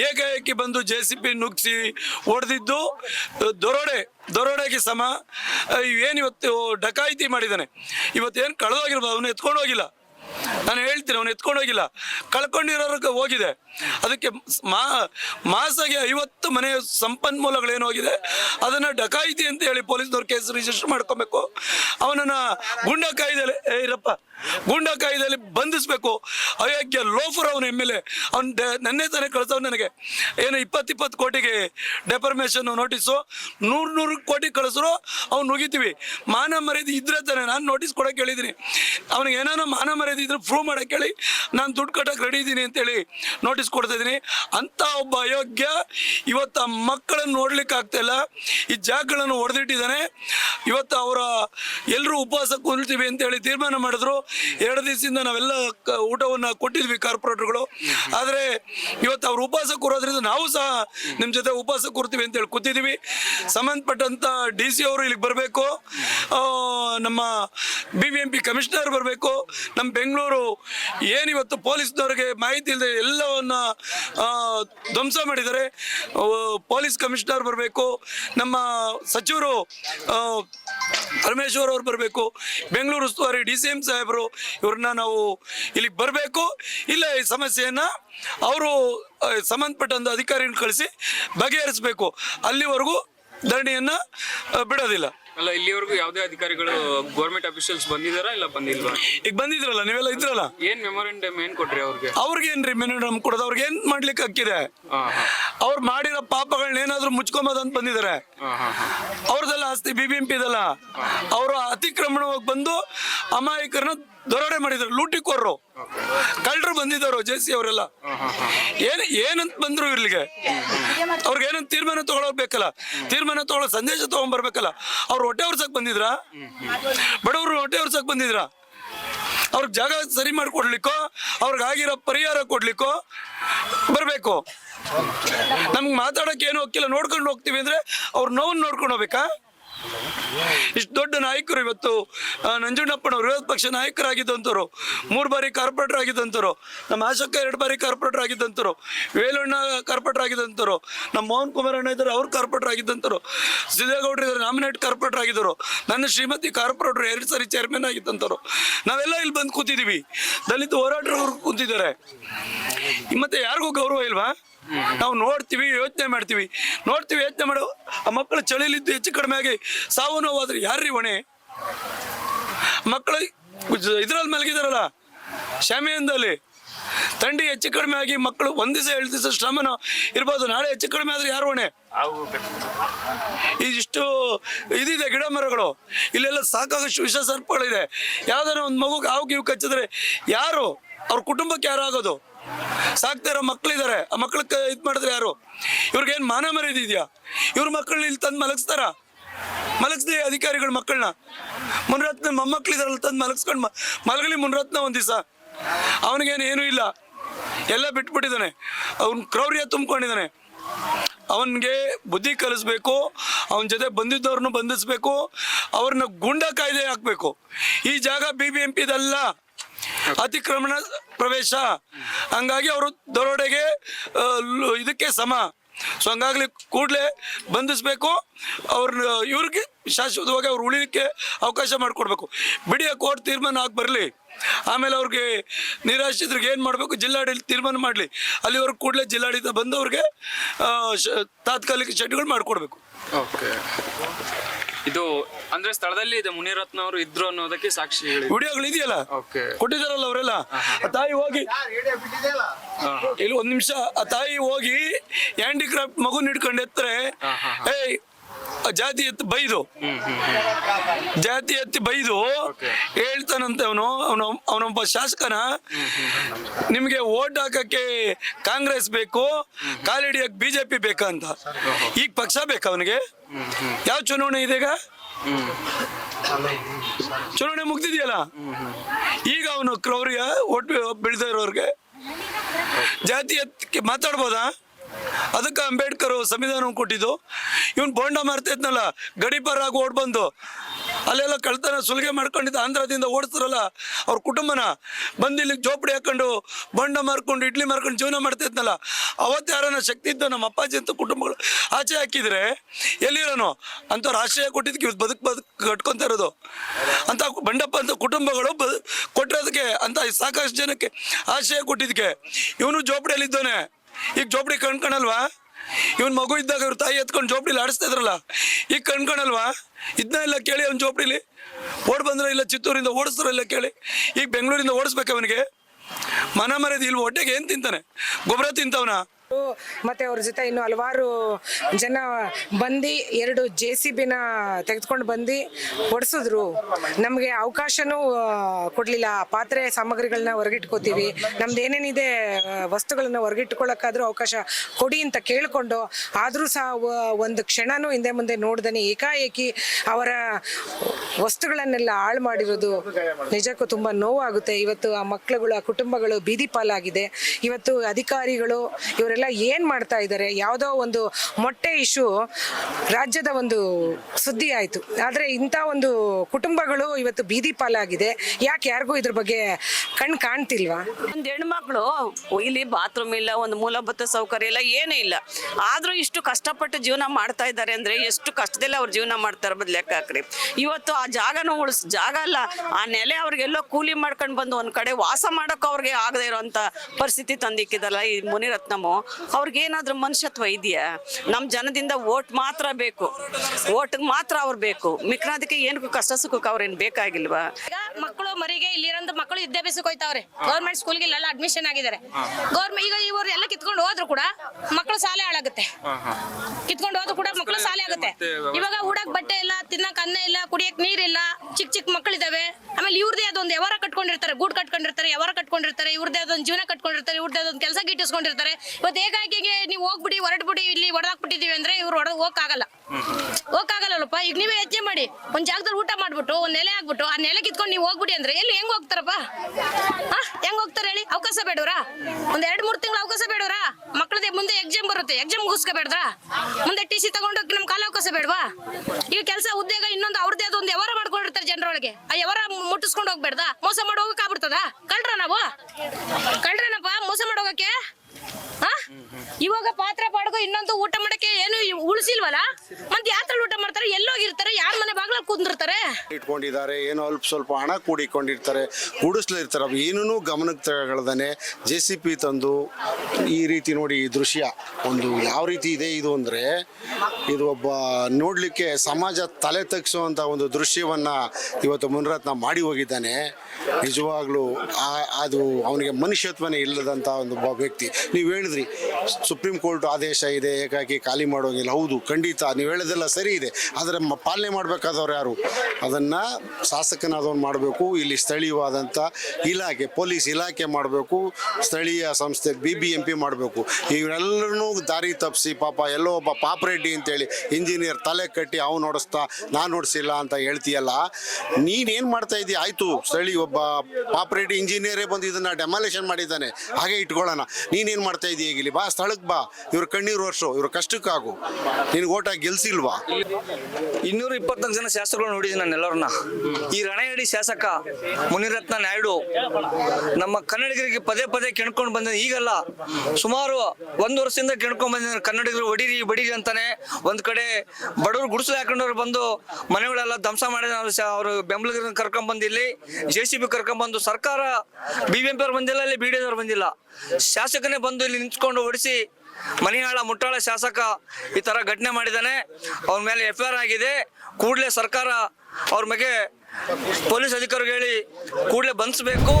ಏಕಾಏಕಿ ಬಂದು ಜೆ ಸಿ ಪಿ ನುಗ್ಗಿಸಿ ಹೊಡೆದಿದ್ದು, ದೊರೋಡೆ ದೊರೋಡೆಗೆ ಸಮ ಏನು ಇವತ್ತು ಡಕಾಯಿತಿ ಮಾಡಿದ್ದಾನೆ. ಇವತ್ತೇನು ಕಳೆದೋಗಿರ್ಬೋದು ಅವನು ಎತ್ಕೊಂಡು ಹೋಗಿಲ್ಲ. ನಾನು ಹೇಳ್ತೀನಿ, ಅವನು ಎತ್ಕೊಂಡೋಗಿಲ್ಲ ಕಳ್ಕೊಂಡಿರೋರ್ಗೆ ಹೋಗಿದೆ. ಅದಕ್ಕೆ ಮಾ, ಮಾಸಗೆ ಐವತ್ತು ಮನೆಯ ಸಂಪನ್ಮೂಲಗಳೇನು ಹೋಗಿದೆ? ಅದನ್ನು ಡಕಾಯಿತಿ ಅಂತ ಹೇಳಿ ಪೊಲೀಸ್ನವ್ರು ಕೇಸ್ ರಿಜಿಸ್ಟರ್ ಮಾಡ್ಕೊಬೇಕು. ಅವನನ್ನು ಗುಂಡ ಕಾಯ್ದೆಯಲ್ಲಿ ಏ, ಇರಪ್ಪ. ಗುಂಡ ಕಾಯ್ದೆಯಲ್ಲಿ ಬಂಧಿಸಬೇಕು. ಅಯೋಗ್ಯ ಲೋಫರ್ ಅವನು ಎಂ ಎಲ್ ಎ. ಅವ್ನು ನನ್ನೇ ತಾನೇ ಕಳಿಸವ್ ನನಗೆ. ಏನು ಇಪ್ಪತ್ತು ಇಪ್ಪತ್ತು ಕೋಟಿಗೆ ಡೆಫರ್ಮೇಷನ್ ನೋಟಿಸು. ನೂರು ನೂರು ಕೋಟಿ ಕಳಿಸ್ರು, ಅವ್ನು ನುಗಿತೀವಿ. ಮಾನ ಮರ್ಯಾದೆ ಇದ್ರೆ ತಾನೆ, ನಾನು ನೋಟಿಸ್ ಕೊಡೋಕೆ ಹೇಳಿದ್ದೀನಿ ಅವ್ನಿಗೆ ಏನಾನ ಮಾನ ಮರ್ಯಾದೆ ಇದ್ರೆ ಪ್ರೂವ್ ಮಾಡಕ್ಕೆ ಹೇಳಿ ನಾನು ದುಡ್ಡು ಕಟ್ಟಕ್ಕೆ ರೆಡಿ ಇದ್ದೀನಿ ಅಂತೇಳಿ ನೋಟಿಸ್ ಕೊಡ್ತಾ ಇದ್ದೀನಿ ಅಂಥ ಒಬ್ಬ ಅಯೋಗ್ಯ ಇವತ್ತು ಆ ಮಕ್ಕಳನ್ನು ನೋಡ್ಲಿಕ್ಕೆ ಆಗ್ತಾ ಇಲ್ಲ. ಈ ಜಾಗಗಳನ್ನು ಹೊಡೆದಿಟ್ಟಿದ್ದಾನೆ ಇವತ್ತು ಅವರ ಎಲ್ಲರೂ ಉಪವಾಸ ಕುಂಳ್ತೀವಿ ಅಂತೇಳಿ ತೀರ್ಮಾನ ಮಾಡಿದ್ರು. ಎರಡು ದಿವಸದಿಂದ ನಾವೆಲ್ಲ ಊಟವನ್ನು ಕೊಟ್ಟಿದ್ವಿ ಕಾರ್ಪೊರೇಟರ್ಗಳು. ಆದರೆ ಇವತ್ತು ಅವ್ರು ಉಪವಾಸ ಕೂರೋದ್ರಿಂದ ನಾವು ಸಹ ನಿಮ್ಮ ಜೊತೆ ಉಪವಾಸ ಕೂರ್ತೀವಿ ಅಂತೇಳಿ ಕೂತಿದ್ದೀವಿ ಸಂಬಂಧಪಟ್ಟಂತ ಡಿ ಸಿ ಅವರು ಇಲ್ಲಿಗೆ ಬರಬೇಕು. ನಮ್ಮ B B M P commissioner ಬರಬೇಕು. ನಮ್ಮ ಬೆಂಗಳೂರು ಏನಿವತ್ತು ಪೊಲೀಸ್ನವ್ರಿಗೆ ಮಾಹಿತಿ ಇಲ್ಲದೆ ಎಲ್ಲವನ್ನ ಧ್ವಂಸ ಮಾಡಿದ್ದಾರೆ. ಪೊಲೀಸ್ ಕಮಿಷನರ್ ಬರಬೇಕು, ನಮ್ಮ ಸಚಿವರು ಪರಮೇಶ್ವರ್ ಅವ್ರು ಬರಬೇಕು, ಬೆಂಗಳೂರು ಉಸ್ತುವಾರಿ ಡಿ ಸಿ ಎಂ ಸಾಹೇಬರು, ಇವ್ರನ್ನ ನಾವು ಇಲ್ಲಿಗೆ ಬರಬೇಕು. ಇಲ್ಲ, ಈ ಸಮಸ್ಯೆಯನ್ನು ಅವರು ಸಂಬಂಧಪಟ್ಟಂತ ಅಧಿಕಾರಿಗಳನ್ನ ಕಳಿಸಿ ಬಗೆಹರಿಸಬೇಕು. ಅಲ್ಲಿವರೆಗೂ ಧರಣಿಯನ್ನು ಬಿಡೋದಿಲ್ಲ. ಅಲ್ಲ ಇಲ್ಲಿವರೆಗೂ ಯಾವುದೇ ಅಧಿಕಾರಿಗಳು ಗೌರ್ಮೆಂಟ್ ಅಫಿಷಿಯಲ್ಸ್ ಬಂದಿದಾರಾ ಇಲ್ಲ ಬಂದಿಲ್ವಾ? ಈಗ ಬಂದಿದ್ರಲ್ಲ ನೀವೆಲ್ಲ ಇದ್ರಲ್ಲ? ಏನ್ ಮೆಮೊರೆಂಡಮ್ ಏನ್ ಕೊಟ್ರಿ ಅವ್ರಿಗೆ? ಅವ್ರಿಗೇನ್ರಿ ಮೆಮೊರಂಡಮ್ ಕೊಡೋದು? ಅವ್ರಿಗೆ ಏನ್ ಮಾಡ್ಲಿಕ್ಕೆ ಹಾಕಿದೆ ಹಾ ಹಾ. ಅವ್ರು ಮಾಡಿರೋ ಪಾಪಗಳನ್ನ ಏನಾದ್ರೂ ಮುಚ್ಕೊಂಬೋದಂತ ಬಂದಿದ್ದಾರೆ. ಅವ್ರದೆಲ್ಲ ಆಸ್ತಿ ಬಿ ಬಿ ಎಂ ಇದಲ್ಲ ಅವರು ಅತಿಕ್ರಮಣವಾಗಿ ಬಂದು ಅಮಾಯಕರನ್ನ ದರೋಡೆ ಮಾಡಿದ್ರು, ಲೂಟಿಕೋರ್ರು. ಕಳ್ಳರು ಬಂದಿದ್ದವರು, ಜೆ ಸಿ ಅವರೆಲ್ಲ. ಏನ್, ಏನಂತ ಬಂದ್ರು ಇರ್ಲಿಗೆ ಅವ್ರಿಗೆ ಏನಂತ ತೀರ್ಮಾನ ತಗೊಳಬೇಕಲ್ಲ ತೀರ್ಮಾನ ತಗೊಳ್ಳೋ ಸಂದೇಶ ತಗೊಂಡ್ಬರ್ಬೇಕಲ್ಲ ಅವ್ರು ಹೊಟ್ಟೆ ಹೊರ್ಸಕ್ ಬಂದಿದ್ರಾ? ಬಡವರು ಹೊಟ್ಟೆ ಹೊರ್ಸಕ್ ಬಂದಿದ್ರಾ? ಅವ್ರಿಗೆ ಜಾಗ ಸರಿ ಮಾಡಿಕೊಡ್ಲಿಕ್ಕೋ? ಅವ್ರಿಗೆ ಆಗಿರೋ ಪರಿಹಾರ ಕೊಡ್ಲಿಕ್ಕೋ? ಬರಬೇಕು. ನಮ್ಗೆ ಮಾತಾಡೋಕೆ ಏನು ಹೋಗಿಲ್ಲ ನೋಡ್ಕೊಂಡು ಹೋಗ್ತೀವಿ ಅಂದ್ರೆ ಅವ್ರ ನೋವನ್ನು ನೋಡ್ಕೊಂಡು ಹೋಗ್ಬೇಕಾ? ಇಷ್ಟು ದೊಡ್ಡ ನಾಯಕರು ಇವತ್ತು ನಂಜುಣ್ಣಪ್ಪನವರು, ವಿರೋಧ ಪಕ್ಷ ನಾಯಕರಾಗಿದ್ದಂಥವ್ರು ಮೂರು ಬಾರಿ ಕಾರ್ಪೊರೇಟರ್ ಆಗಿದ್ದಂಥವ್ರು ನಮ್ಮ ಅಶೋಕ ಎರಡು ಬಾರಿ ಕಾರ್ಪೊರೇಟರ್ ಆಗಿದ್ದಂಥವ್ರು ವೇಲಣ್ಣ ಕಾರ್ಪೊರೇಟರ್ ಆಗಿದ್ದಂಥವ್ರು ನಮ್ಮ ಮೋಹನ್ ಕುಮಾರ್ ಅಣ್ಣ ಇದ್ದಾರೆ, ಅವ್ರು ಕಾರ್ಪೊರೇಟರ್ ಆಗಿದ್ದಂಥವ್ರು ಸಿದ್ದೇಗೌಡರು ಇದ್ದಾರೆ, ನಾಮಿನೇಟ್ ಕಾರ್ಪೊರೇಟರ್ ಆಗಿದ್ದರು. ನನ್ನ ಶ್ರೀಮತಿ ಕಾರ್ಪೊರೇಟರ್ ಎರಡು ಸಾರಿ ಚೇರ್ಮನ್ ಆಗಿದ್ದಂಥವ್ರು ನಾವೆಲ್ಲ ಇಲ್ಲಿ ಬಂದು ಕೂತಿದ್ದೀವಿ. ದಲಿತ ಹೋರಾಟರು ಕೂತಿದ್ದಾರೆ. ಮತ್ತೆ ಯಾರಿಗೂ ಗೌರವ ಇಲ್ವಾ? ನಾವು ನೋಡ್ತೀವಿ, ಯೋಚನೆ ಮಾಡ್ತೀವಿ. ನೋಡ್ತೀವಿ, ಯೋಚನೆ ಮಾಡೋ. ಆ ಮಕ್ಕಳು ಚಳಿಲಿದ್ದು ಹೆಚ್ಚು ಕಡಿಮೆ ಆಗಿ ಸಾವು ನೋವಾದ್ರೆ ಯಾರ್ರಿ ಹೊಣೆ? ಮಕ್ಕಳು ಇದ್ರಲ್ಲಿ ಮಲಗಿದಾರಲ್ಲ ಶಾಮಿಯಾನದಲ್ಲಿ ಥಂಡಿ ಹೆಚ್ಚು ಕಡಿಮೆ ಆಗಿ ಮಕ್ಕಳು ಒಂದ್ ದಿವಸ, ಎರಡು ದಿವಸ ಶ್ರಮನ ಇರ್ಬೋದು, ನಾಳೆ ಹೆಚ್ಚು ಕಡಿಮೆ ಆದ್ರೆ ಯಾರು ಹೊಣೆ? ಇದಿಷ್ಟು ಇದಿದೆ ಗಿಡ ಮರಗಳು. ಇಲ್ಲೆಲ್ಲ ಸಾಕಾಗಷ್ಟು ವಿಷ ಸರ್ಪಗಳಿದೆ. ಯಾವ್ದಾರ ಒಂದು ಮಗುಗೆ ಹಾವು ಗಿವು ಕಚ್ಚಿದ್ರೆ ಯಾರು? ಅವ್ರ ಕುಟುಂಬಕ್ಕೆ ಯಾರಾಗೋದು? ಸಾಕ್ತಾ ಇರೋ ಮಕ್ಳಿದಾರೆ. ಆ ಮಕ್ಳಿಗೆ ಇದು ಮಾಡಿದ್ರೆ ಯಾರು? ಇವ್ರಿಗೇನು ಮಾನ ಮರ್ಯಾದೆ ಇದೆಯಾ ಇವ್ರ ಮಕ್ಕಳನ್ನ ಇಲ್ಲಿ ತಂದು ಮಲಗಿಸ್ತಾರ? ಮಲಗಿಸ್ದೆ ಅಧಿಕಾರಿಗಳ ಮಕ್ಕಳನ್ನ ಮುನ್ರತ್ನ ಮೊಮ್ಮಕ್ಳಿದಾರಲ್ಲ ತಂದು ಮಲಗಿಸ್ಕೊಂಡು ಮಲಗಲಿ ಮುನ್ರತ್ನ ಒಂದು ದಿವಸ. ಅವನಿಗೇನು ಏನೂ ಇಲ್ಲ. ಎಲ್ಲ ಬಿಟ್ಬಿಟ್ಟಿದ್ದಾನೆ ಅವ್ನ ಕ್ರೌರ್ಯ ತುಂಬಿಕೊಂಡಿದ್ದಾನೆ ಅವನಿಗೆ ಬುದ್ಧಿ ಕಲಿಸ್ಬೇಕು, ಅವನ ಜೊತೆ ಬಂದಿದ್ದವ್ರನ್ನು ಬಂಧಿಸ್ಬೇಕು ಅವ್ರನ್ನ ಗುಂಡ ಕಾಯ್ದೆ ಹಾಕಬೇಕು. ಈ ಜಾಗ ಬಿ ಬಿ ಎಂ ಪಿದಲ್ಲ ಅತಿಕ್ರಮಣ ಪ್ರವೇಶ. ಹಂಗಾಗಿ ಅವರು ದರೋಡೆಗೆ ಇದಕ್ಕೆ ಸಮ. ಸೊ ಹಂಗಾಗಲಿ ಕೂಡಲೇ ಬಂಧಿಸ್ಬೇಕು. ಅವ್ರನ್ನ ಇವ್ರಿಗೆ ಶಾಶ್ವತವಾಗಿ ಅವ್ರು ಉಳಿಲಿಕ್ಕೆ ಅವಕಾಶ ಮಾಡಿಕೊಡ್ಬೇಕು. ಬಿಡಿಯ ಕೋರ್ಟ್ ತೀರ್ಮಾನ ಆಗಿ ಬರಲಿ. ಆಮೇಲೆ ಅವ್ರಿಗೆ ನಿರಾಶ್ರಿತರಿಗೆ ಏನು ಮಾಡಬೇಕು? ಜಿಲ್ಲಾಡಳಿತ ತೀರ್ಮಾನ ಮಾಡಲಿ. ಅಲ್ಲಿವರೆಗೂ ಕೂಡಲೇ ಜಿಲ್ಲಾಡಳಿತ ಬಂದವ್ರಿಗೆ ಅವ್ರಿಗೆ ತಾತ್ಕಾಲಿಕ ಶೆಡ್ಗಳು ಮಾಡಿಕೊಡ್ಬೇಕು. ಓಕೆ ಇದು ಅಂದ್ರೆ ಸ್ಥಳದಲ್ಲಿ ಇದೆ ಮುನಿರತ್ನ ಅವರು ಇದ್ರು ಅನ್ನೋದಕ್ಕೆ ಸಾಕ್ಷಿ ಹೇಳಿ. ವಿಡಿಯೋಗಳು ಇದೆಯಲ್ಲ? ಓಕೆ. ಕೊಟ್ಟಿದಾರಲ್ಲ ಅವರೆಲ್ಲ? ಆ ತಾಯಿ ಹೋಗಿ ಇಲ್ಲಿ ಒಂದ್ ನಿಮಿಷ ಆ ತಾಯಿ ಹೋಗಿ ಹ್ಯಾಂಡಿಕ್ರಾಫ್ಟ್ ಮಗುನ್ ಹಿಡ್ಕೊಂಡು ಎತ್ತರೆ ಏಯ್ ಜಾತಿ ಎತ್ತಿ ಬೈದು. ಜಾತಿ ಎತ್ತಿ ಬೈದು ಹೇಳ್ತಾನಂತೆ ಅವನು. ಅವನು ಅವನೊಬ್ಬ ಶಾಸಕನ. ನಿಮಗೆ ಓಟ್ ಹಾಕಕ್ಕೆ ಕಾಂಗ್ರೆಸ್ ಬೇಕು ಕಾಲಿಡಿಯಕ್ಕೆ ಬಿಜೆಪಿ ಬೇಕಂತ ಈಗ ಪಕ್ಷ ಬೇಕಾ ಅವನಿಗೆ? ಯಾವ ಚುನಾವಣೆ ಇದೀಗ ಚುನಾವಣೆ ಮುಗ್ದಿದೆಯಲ್ಲ? ಈಗ ಅವನು ಕ್ರೌರ್ಯ ಓಟ್ ಬೆಳೆದ ಇರೋರ್ಗೆ. ಜಾತಿ ಮಾತಾಡ್ಬೋದಾ? ಅದಕ್ಕೆ ಅಂಬೇಡ್ಕರ್ ಸಂವಿಧಾನ ಕೊಟ್ಟಿದ್ದು. ಇವನ್ ಬೋಂಡ ಮಾರ್ತಾ ಇದ್ನಲ್ಲ ಗಡಿಪಾರಾಗಿ ಓಡ್ ಬಂದು. ಅಲ್ಲೆಲ್ಲ ಕಳ್ತನ ಸುಲಿಗೆ ಮಾಡ್ಕೊಂಡಿದ್ದ ಆಂಧ್ರದಿಂದ ಓಡಿಸ್ತಾರಲ್ಲ, ಅವ್ರ ಕುಟುಂಬನ. ಬಂದು ಇಲ್ಲಿ ಜೋಪಡಿ ಹಾಕೊಂಡು ಬಂಡ ಮಾರ್ಕೊಂಡು, ಇಡ್ಲಿ ಮಾರ್ಕೊಂಡು ಜೀವನ ಮಾಡ್ತಿದ್ನಲ್ಲ ಅವತ್ತು ಯಾರನ್ನ ಶಕ್ತಿ ಇದ್ದ ನಮ್ಮ ಅಪ್ಪಾಜಿ ಅಂತ ಕುಟುಂಬಗಳು ಆಚೆ ಹಾಕಿದ್ರೆ ಎಲ್ಲಿರೋನು? ಅಂಥವ್ರು ಆಶ್ರಯ ಕೊಟ್ಟಿದ್ದಕ್ಕೆ ಇವತ್ತು ಬದುಕು ಬದುಕು ಕಟ್ಕೊತಾ ಇರೋದು. ಅಂತ ಬಂಡಪ್ಪ ಅಂತ ಕುಟುಂಬಗಳು ಬ ಕೊಟ್ಟಿರೋದಕ್ಕೆ ಅಂತ ಸಾಕಷ್ಟು ಜನಕ್ಕೆ ಆಶ್ರಯ ಕೊಟ್ಟಿದ್ದಕ್ಕೆ ಇವನು ಜೋಪಡಿಯಲ್ಲಿದ್ದಾನೆ ಈಗ ಜೋಪಡಿ ಕಣ್ಕಣಲ್ವಾ? ಇವನ್ ಮಗು ಇದ್ದಾಗ ಇವ್ರ ತಾಯಿ ಎತ್ಕೊಂಡು ಜೋಪಡಿಲಿ ಆಡಿಸ್ತಾ ಇದ್ರಲ್ಲ, ಈಗ ಕಣ್ಕಣಲ್ವಾ? ಇದನ್ನ ಇಲ್ಲ ಕೇಳಿ ಅವ್ನ ಜೋಪಡಿಲಿ? ಓಡ್ ಬಂದ್ರೆ ಇಲ್ಲ ಚಿತ್ತೂರಿಂದ ಓಡಿಸ್ತಾರ ಇಲ್ಲ ಕೇಳಿ? ಈಗ ಬೆಂಗಳೂರಿಂದ ಓಡಿಸ್ಬೇಕು ಅವನಿಗೆ? ಮನ ಮರ್ಯಾದೆ ಇಲ್ಲಿ ಹೊಟ್ಟೆಗೆ ಏನ್ ತಿಂತಾನೆ? ಗೊಬ್ಬರ ತಿಂತವನ? ಮತ್ತೆ ಅವ್ರ ಜೊತೆ ಇನ್ನು ಹಲವಾರು ಜನ ಬಂದು ಎರಡು ಜೆ ಸಿ ಬಿನ ತೆಗೆದುಕೊಂಡು ಬಂದು ಹೊಡೆಸಿದ್ರು ನಮಗೆ ಅವಕಾಶನೂ ಆ, ಪಾತ್ರೆ ಸಾಮಗ್ರಿಗಳನ್ನ ಹೊರಗಿಟ್ಕೋತೀವಿ. ನಮ್ದು ಏನೇನಿದೆ ವಸ್ತುಗಳನ್ನ ಹೊರಗಿಟ್ಕೊಳ್ಳೋಕ್ಕಾದ್ರೂ ಅವಕಾಶ ಕೊಡಿ ಅಂತ ಕೇಳಿಕೊಂಡು ಆದರೂ ಸಹ ಒಂದು ಕ್ಷಣನೂ ಹಿಂದೆ ಮುಂದೆ ನೋಡ್ದೇ ಏಕಾಏಕಿ ಅವರ ವಸ್ತುಗಳನ್ನೆಲ್ಲ ಹಾಳು ಮಾಡಿರೋದು ನಿಜಕ್ಕೂ ತುಂಬ ನೋವಾಗುತ್ತೆ. ಇವತ್ತು ಆ ಮಕ್ಕಳುಗಳು ಆ ಕುಟುಂಬಗಳು ಬೀದಿ ಪಾಲಾಗಿದೆ. ಇವತ್ತು ಅಧಿಕಾರಿಗಳು ಇವರೆಲ್ಲ ಏನ್ ಮಾಡ್ತಾ ಇದ್ದಾರೆ ಯಾವುದೋ ಒಂದು ಮೊಟ್ಟೆ ಇಶ್ಯೂ ರಾಜ್ಯದ ಒಂದು ಸುದ್ದಿ ಆಯ್ತು. ಆದ್ರೆ ಇಂಥ ಒಂದು ಕುಟುಂಬಗಳು ಇವತ್ತು ಬೀದಿ ಪಾಲಾಗಿದೆ. ಯಾಕೆ ಯಾರಿಗೂ ಇದ್ರ ಬಗ್ಗೆ ಕಣ್ ಕಾಣ್ತಿಲ್ವಾ? ಒಂದು ಹೆಣ್ಮಕ್ಳು, ಇಲ್ಲಿ ಬಾತ್ರೂಮ್ ಇಲ್ಲ, ಒಂದು ಮೂಲಭೂತ ಸೌಕರ್ಯ ಇಲ್ಲ, ಏನೇ ಇಲ್ಲ. ಆದ್ರೂ ಇಷ್ಟು ಕಷ್ಟಪಟ್ಟು ಜೀವನ ಮಾಡ್ತಾ ಇದ್ದಾರೆ ಅಂದ್ರೆ ಎಷ್ಟು ಕಷ್ಟದಲ್ಲಿ ಅವ್ರು ಜೀವನ ಮಾಡ್ತಾರೆ ಲೆಕ್ಕ ಹಾಕ್ರಿ ಇವತ್ತು ಆ ಜಾಗನೂ ಉಳಿಸ್, ಜಾಗ ಅಲ್ಲ, ಆ ನೆಲೆ ಅವ್ರಿಗೆಲ್ಲೋ ಕೂಲಿ ಮಾಡ್ಕೊಂಡು ಬಂದು ಒಂದ್ ಕಡೆ ವಾಸ ಮಾಡೋಕೆ ಅವ್ರಿಗೆ ಆಗದೆ ಇರೋಂಥ ಪರಿಸ್ಥಿತಿ ತಂದಿಕ್ಕಿದಲ್ಲ ಈ ಮುನಿರತ್ನಮು. ಅವ್ರಿಗೆ ಏನಾದ್ರೂ ಮನುಷ್ಯತ್ವ ಇದೆಯಾ? ನಮ್ಮ ಜನದಿಂದ ಓಟ್ ಮಾತ್ರ ಬೇಕು. ಓಟ್ ಮಾತ್ರ ಅವ್ರು ಬೇಕು. ಮಿಕ್ಕಿನದಕ್ಕೆ ಏನಕ್ಕೂ ಕಷ್ಟ ಸುಖಕ್ಕೆ ಅವ್ರೇನು ಬೇಕಾಗಿಲ್ವಾ? ಈಗ ಮಕ್ಕಳು ಮರಿಗೆ ಇಲ್ಲಿರೋಂಥ ಮಕ್ಕಳು ವಿದ್ಯಾಭ್ಯಾಸಕ್ಕೆ ಹೋಯ್ತಾವ್ರೆ. ಗೌರ್ಮೆಂಟ್ ಸ್ಕೂಲ್ಗೆ ಇಲ್ಲೆಲ್ಲ ಅಡ್ಮಿಷನ್ ಆಗಿದ್ದಾರೆ. ಗೌರ್ಮೆಂಟ್ ಈಗ ಇವರು ಎಲ್ಲ ಕಿತ್ಕೊಂಡು ಹೋದ್ರು ಕೂಡ ಮಕ್ಕಳು ಶಾಲೆ ಹಾಳಾಗುತ್ತೆ. ಕಿತ್ಕೊಂಡು ಹೋದ್ರು ಕೂಡ ಮಕ್ಕಳು ಶಾಲೆ ಆಗುತ್ತೆ. ಇವಾಗ ಊಡಕ್ ಬಟ್ಟೆ ಇಲ್ಲ ತಿನ್ನಕ್ ಅನ್ನ ಇಲ್ಲ ಕುಡಿಯಕ್ ನೀರಿಲ್ಲ ಚಿಕ್ಕ ಚಿಕ್ಕ ಮಕ್ಕಳಿದಾವೆ. ಆಮೇಲೆ ಇವ್ರದೇ ಅದೊಂದು ಯಾವಾರ ಕಟ್ಕೊಂಡಿರ್ತಾರೆ ಗೂಡ್ ಕಟ್ಕೊಂಡಿರ್ತಾರೆ ಯಾವಾರ ಕಟ್ಕೊಂಡಿರ್ತಾರೆ ಇವ್ರದೇ ಅದೊಂದು ಜೀವನ ಕಟ್ಕೊಂಡಿರ್ತಾರೆ ಇವ್ರದೇ ಅದೊಂದು ಕೆಲಸ ಗಿಟ್ಟಿಸ್ಕೊಂಡಿರ್ತಾರೆ. ಇವತ್ತು ಏಕಾಗಿಗೆ ನೀವು ಹೋಗ್ಬಿಡಿ, ಹೊರಡ್ಬಿಡಿ, ಇಲ್ಲಿ ಹೊಡೆದಾಕ್ಬಿಟ್ಟಿದೀವಿ ಅಂದ್ರೆ ಇವ್ರು ಹೊಡೆದ್ ಹೋಗಕ್ಕಾಗಲ್ಲ ಹೋಗಕ್ಕಾಗಲ್ಲಪ್ಪ ಈಗ ನೀವೇ ಹೆಜ್ಜೆ ಮಾಡಿ. ಒಂದ್ ಜಾಗದಲ್ಲಿ ಊಟ ಮಾಡ್ಬಿಟ್ಟು, ಒಂದ್ ನೆಲೆ ಆಗ್ಬಿಟ್ಟು, ಆ ನೆಲೆ ಕಿತ್ಕೊಂಡು ನೀವು ಹೋಗ್ಬಿಡಿ ಅಂದ್ರೆ ಎಲ್ಲಿ ಹೆಂಗ್ ಹೋಗ್ತಾರಪ್ಪ? ಹೆಂಗ್ ಹೋಗ್ತಾರೆ ಹೇಳಿ? ಅವಕಾಶ ಬೇಡವ್ರ? ಒಂದ್ ಎರಡ್, ಮೂರ್ ತಿಂಗಳು ಅವಕಾಶ ಬೇಡವ್ರ? ಮಕ್ಕಳದೇ ಮುಂದೆ ಎಕ್ಸಾಮ್ ಬರುತ್ತೆ ಎಕ್ಸಾಮ್ ಮುಗಿಸ್ಕೋಬೇಡ್ರಾ ಮುಂದೆ ಟಿ ಸಿ ತಗೊಂಡು ನಮ್ ಕಾಲ ಅವಕಾಶ ಬೇಡವಾ? ಈ ಕೆಲಸ ಉದ್ಯೋಗ ಇನ್ನೊಂದು ಅವ್ರದ್ದೇ ಒಂದು ವ್ಯವಹಾರ ಮಾಡ್ಕೊಂಡಿರ್ತಾರೆ ಜನರೊಳಗೆ. ಆ ವ್ಯವಹಾರ ಮುಟ್ಟಿಸ್ಕೊಂಡು ಹೋಗ್ಬೇಡ್ದ? ಮೋಸ ಮಾಡಿ ಹೋಗಕ್ ಆಗ್ಬಿಡ್ತದ? ಕಳ್ರ ನಾವು ಕಳ್ರನಪ್ಪ, ಮೋಸ ಮಾಡಿ ಹೋಗಕ್ಕೆ ಹಾ ಇವಾಗ ಪಾತ್ರ ಪಾಡ್ಕೊ ಇನ್ನೊಂದು ಊಟ ಮಾಡಕ್ಕೆ ಏನು ಉಳಿಸಿಲ್ವಲ್ಲ? ಮತ್ತೆ ಯಾತ್ರೆ ಊಟ ಮಾಡ್ತಾರೆ? ಎಲ್ಲೋಗಿರ್ತಾರೆ, ಯಾರ ಮನೆ ಬಾಗ್ಲಲ್ಲಿ ಕುಂದಿರ್ತಾರೆ? ಇಟ್ಕೊಂಡಿದ್ದಾರೆ, ಏನೋ ಅಲ್ಪ ಸ್ವಲ್ಪ ಹಣ ಕೂಡಿಕೊಂಡಿರ್ತಾರೆ, ಕೂಡಿಸ್ಲಿರ್ತಾರೆ. ಅವು ಏನೂ ಗಮನಕ್ಕೆ ತಗೊಳ್ದಾನೆ ಜೆ ಸಿ ಪಿ ತಂದು ಈ ರೀತಿ ನೋಡಿ ಈ ದೃಶ್ಯ. ಒಂದು ಯಾವ ರೀತಿ ಇದೆ ಇದು ಅಂದರೆ, ಇದು ಒಬ್ಬ ನೋಡಲಿಕ್ಕೆ ಸಮಾಜ ತಲೆ ತಗ್ಸುವಂಥ ಒಂದು ದೃಶ್ಯವನ್ನು ಇವತ್ತು ಮುನರತ್ನ ಮಾಡಿ ಹೋಗಿದ್ದಾನೆ. ನಿಜವಾಗ್ಲೂ ಅದು ಅವನಿಗೆ ಮನುಷ್ಯತ್ವನೇ ಇಲ್ಲದಂಥ ಒಂದು ವ್ಯಕ್ತಿ. ನೀವು ಹೇಳಿದ್ರಿ ಸುಪ್ರೀಂ ಕೋರ್ಟ್ ಆದೇಶ ಇದೆ, ಏಕಾಕಿ ಖಾಲಿ ಮಾಡೋಂಗಿಲ್ಲ. ಹೌದು, ಖಂಡಿತ, ನೀವು ಹೇಳೋದೆಲ್ಲ ಸರಿ ಇದೆ. ಆದರೆ ಪಾಲನೆ ಮಾಡಬೇಕಾದವ್ರು ಯಾರು? ಅದನ್ನು ಶಾಸಕನಾದವನು ಮಾಡಬೇಕು, ಇಲ್ಲಿ ಸ್ಥಳೀಯವಾದಂಥ ಇಲಾಖೆ, ಪೊಲೀಸ್ ಇಲಾಖೆ ಮಾಡಬೇಕು, ಸ್ಥಳೀಯ ಸಂಸ್ಥೆ ಬಿ ಬಿ ಎಂ ಪಿ ಮಾಡಬೇಕು. ಇವರೆಲ್ಲರೂ ದಾರಿ ತಪ್ಪಿಸಿ, ಪಾಪ ಎಲ್ಲೋ ಒಬ್ಬ ಪಾಪರೆಡ್ಡಿ ಅಂತೇಳಿ ಇಂಜಿನಿಯರ್ ತಲೆ ಕಟ್ಟಿ ಅವ್ನು ನೋಡಿಸ್ತಾ ನಾನು ನೋಡಿಸಿಲ್ಲ ಅಂತ ಹೇಳ್ತೀಯಲ್ಲ ನೀನೇನು ಮಾಡ್ತಾ ಇದೀಯ? ಆಯಿತು, ಸ್ಥಳೀಯ ಒಬ್ಬ ಪಾಪರೆಡ್ಡಿ ಇಂಜಿನಿಯರೇ ಬಂದು ಇದನ್ನು ಡೆಮಾಲೇಷನ್ ಮಾಡಿದ್ದಾನೆ. ಹಾಗೆ ಇಟ್ಕೊಳ್ಳೋಣ. ನೀನೇನು ಮಾಡ್ತಾ ಇದೀಯ ಇಲ್ಲಿ ಬಾ ಸ್ಥಳಕ್ಕೆ ಬಾ. ಇವ್ರ ಕಣ್ಣೀರು ವರ್ಷು ಇವ್ರ ಕಷ್ಟಕ್ಕಾಗು ನೀನು ಓಟ ಗೆಲ್ಸಿಲ್ವಾ? ಇನ್ನೂರ ಇಪ್ಪತ್ನಾಲ್ಕು ಜನ ಶಾಸಕರು ನೋಡಿದ್ದೀನಿ ನಾನು ಎಲ್ಲರನ್ನ. ಈ ರಣಯಡಿ ಶಾಸಕ, ಮುನಿರತ್ನ ನಾಯ್ಡು, ನಮ್ಮ ಕನ್ನಡಿಗರಿಗೆ ಪದೇ ಪದೇ ಕೆಣ್ಕೊಂಡು ಬಂದ ಈಗಲ್ಲ ಸುಮಾರು ಒಂದು ವರ್ಷದಿಂದ ಕೆಣ್ಕೊಂಡು ಬಂದಿದ್ದಾರೆ ಕನ್ನಡಿಗರು ಒಡಿರಿ, ಬಡಿರಿ ಅಂತಾನೆ ಒಂದ್ ಕಡೆ ಬಡವರು ಗುಡಿಸಲು ಹಾಕೊಂಡವ್ರು ಬಂದು ಮನೆಗಳೆಲ್ಲ ಧ್ವಂಸ ಮಾಡಿದ ಅವರು ಬೆಂಬಲಿಗರನ್ನ ಕರ್ಕೊಂಡ್ ಬಂದಿಲ್ಲಿ. ಜೆ ಸಿ ಬಿ ಕರ್ಕೊಂಡ್ ಬಂದು ಸರ್ಕಾರ ಬಿ ಬಿ ಎಂ ಪಿ ಅವ್ರು ಬಂದಿಲ್ಲ, ಅಲ್ಲಿ ಬಿ ಡಿ ಅವ್ರು ಬಂದಿಲ್ಲ. ಶಾಸಕನೇ ಬಂದು ಇಲ್ಲಿ ನಿಂತ್ಕೊಂಡು ಓಡಿಸಿ ಮನಿಯಾಳ ಮುಟ್ಟಾಳ ಶಾಸಕ ಈ ತರ ಘಟನೆ ಮಾಡಿದ್ದಾನೆ. ಅವ್ರ ಮೇಲೆ ಎಫ್ ಐ ಆಗಿದೆ. ಕೂಡಲೇ ಸರ್ಕಾರ ಅವ್ರ ಮೇಲೆ ಪೊಲೀಸ್ ಅಧಿಕಾರಿಗಳು ಹೇಳಿ ಕೂಡಲೇ ಬಂಧಿಸಬೇಕು.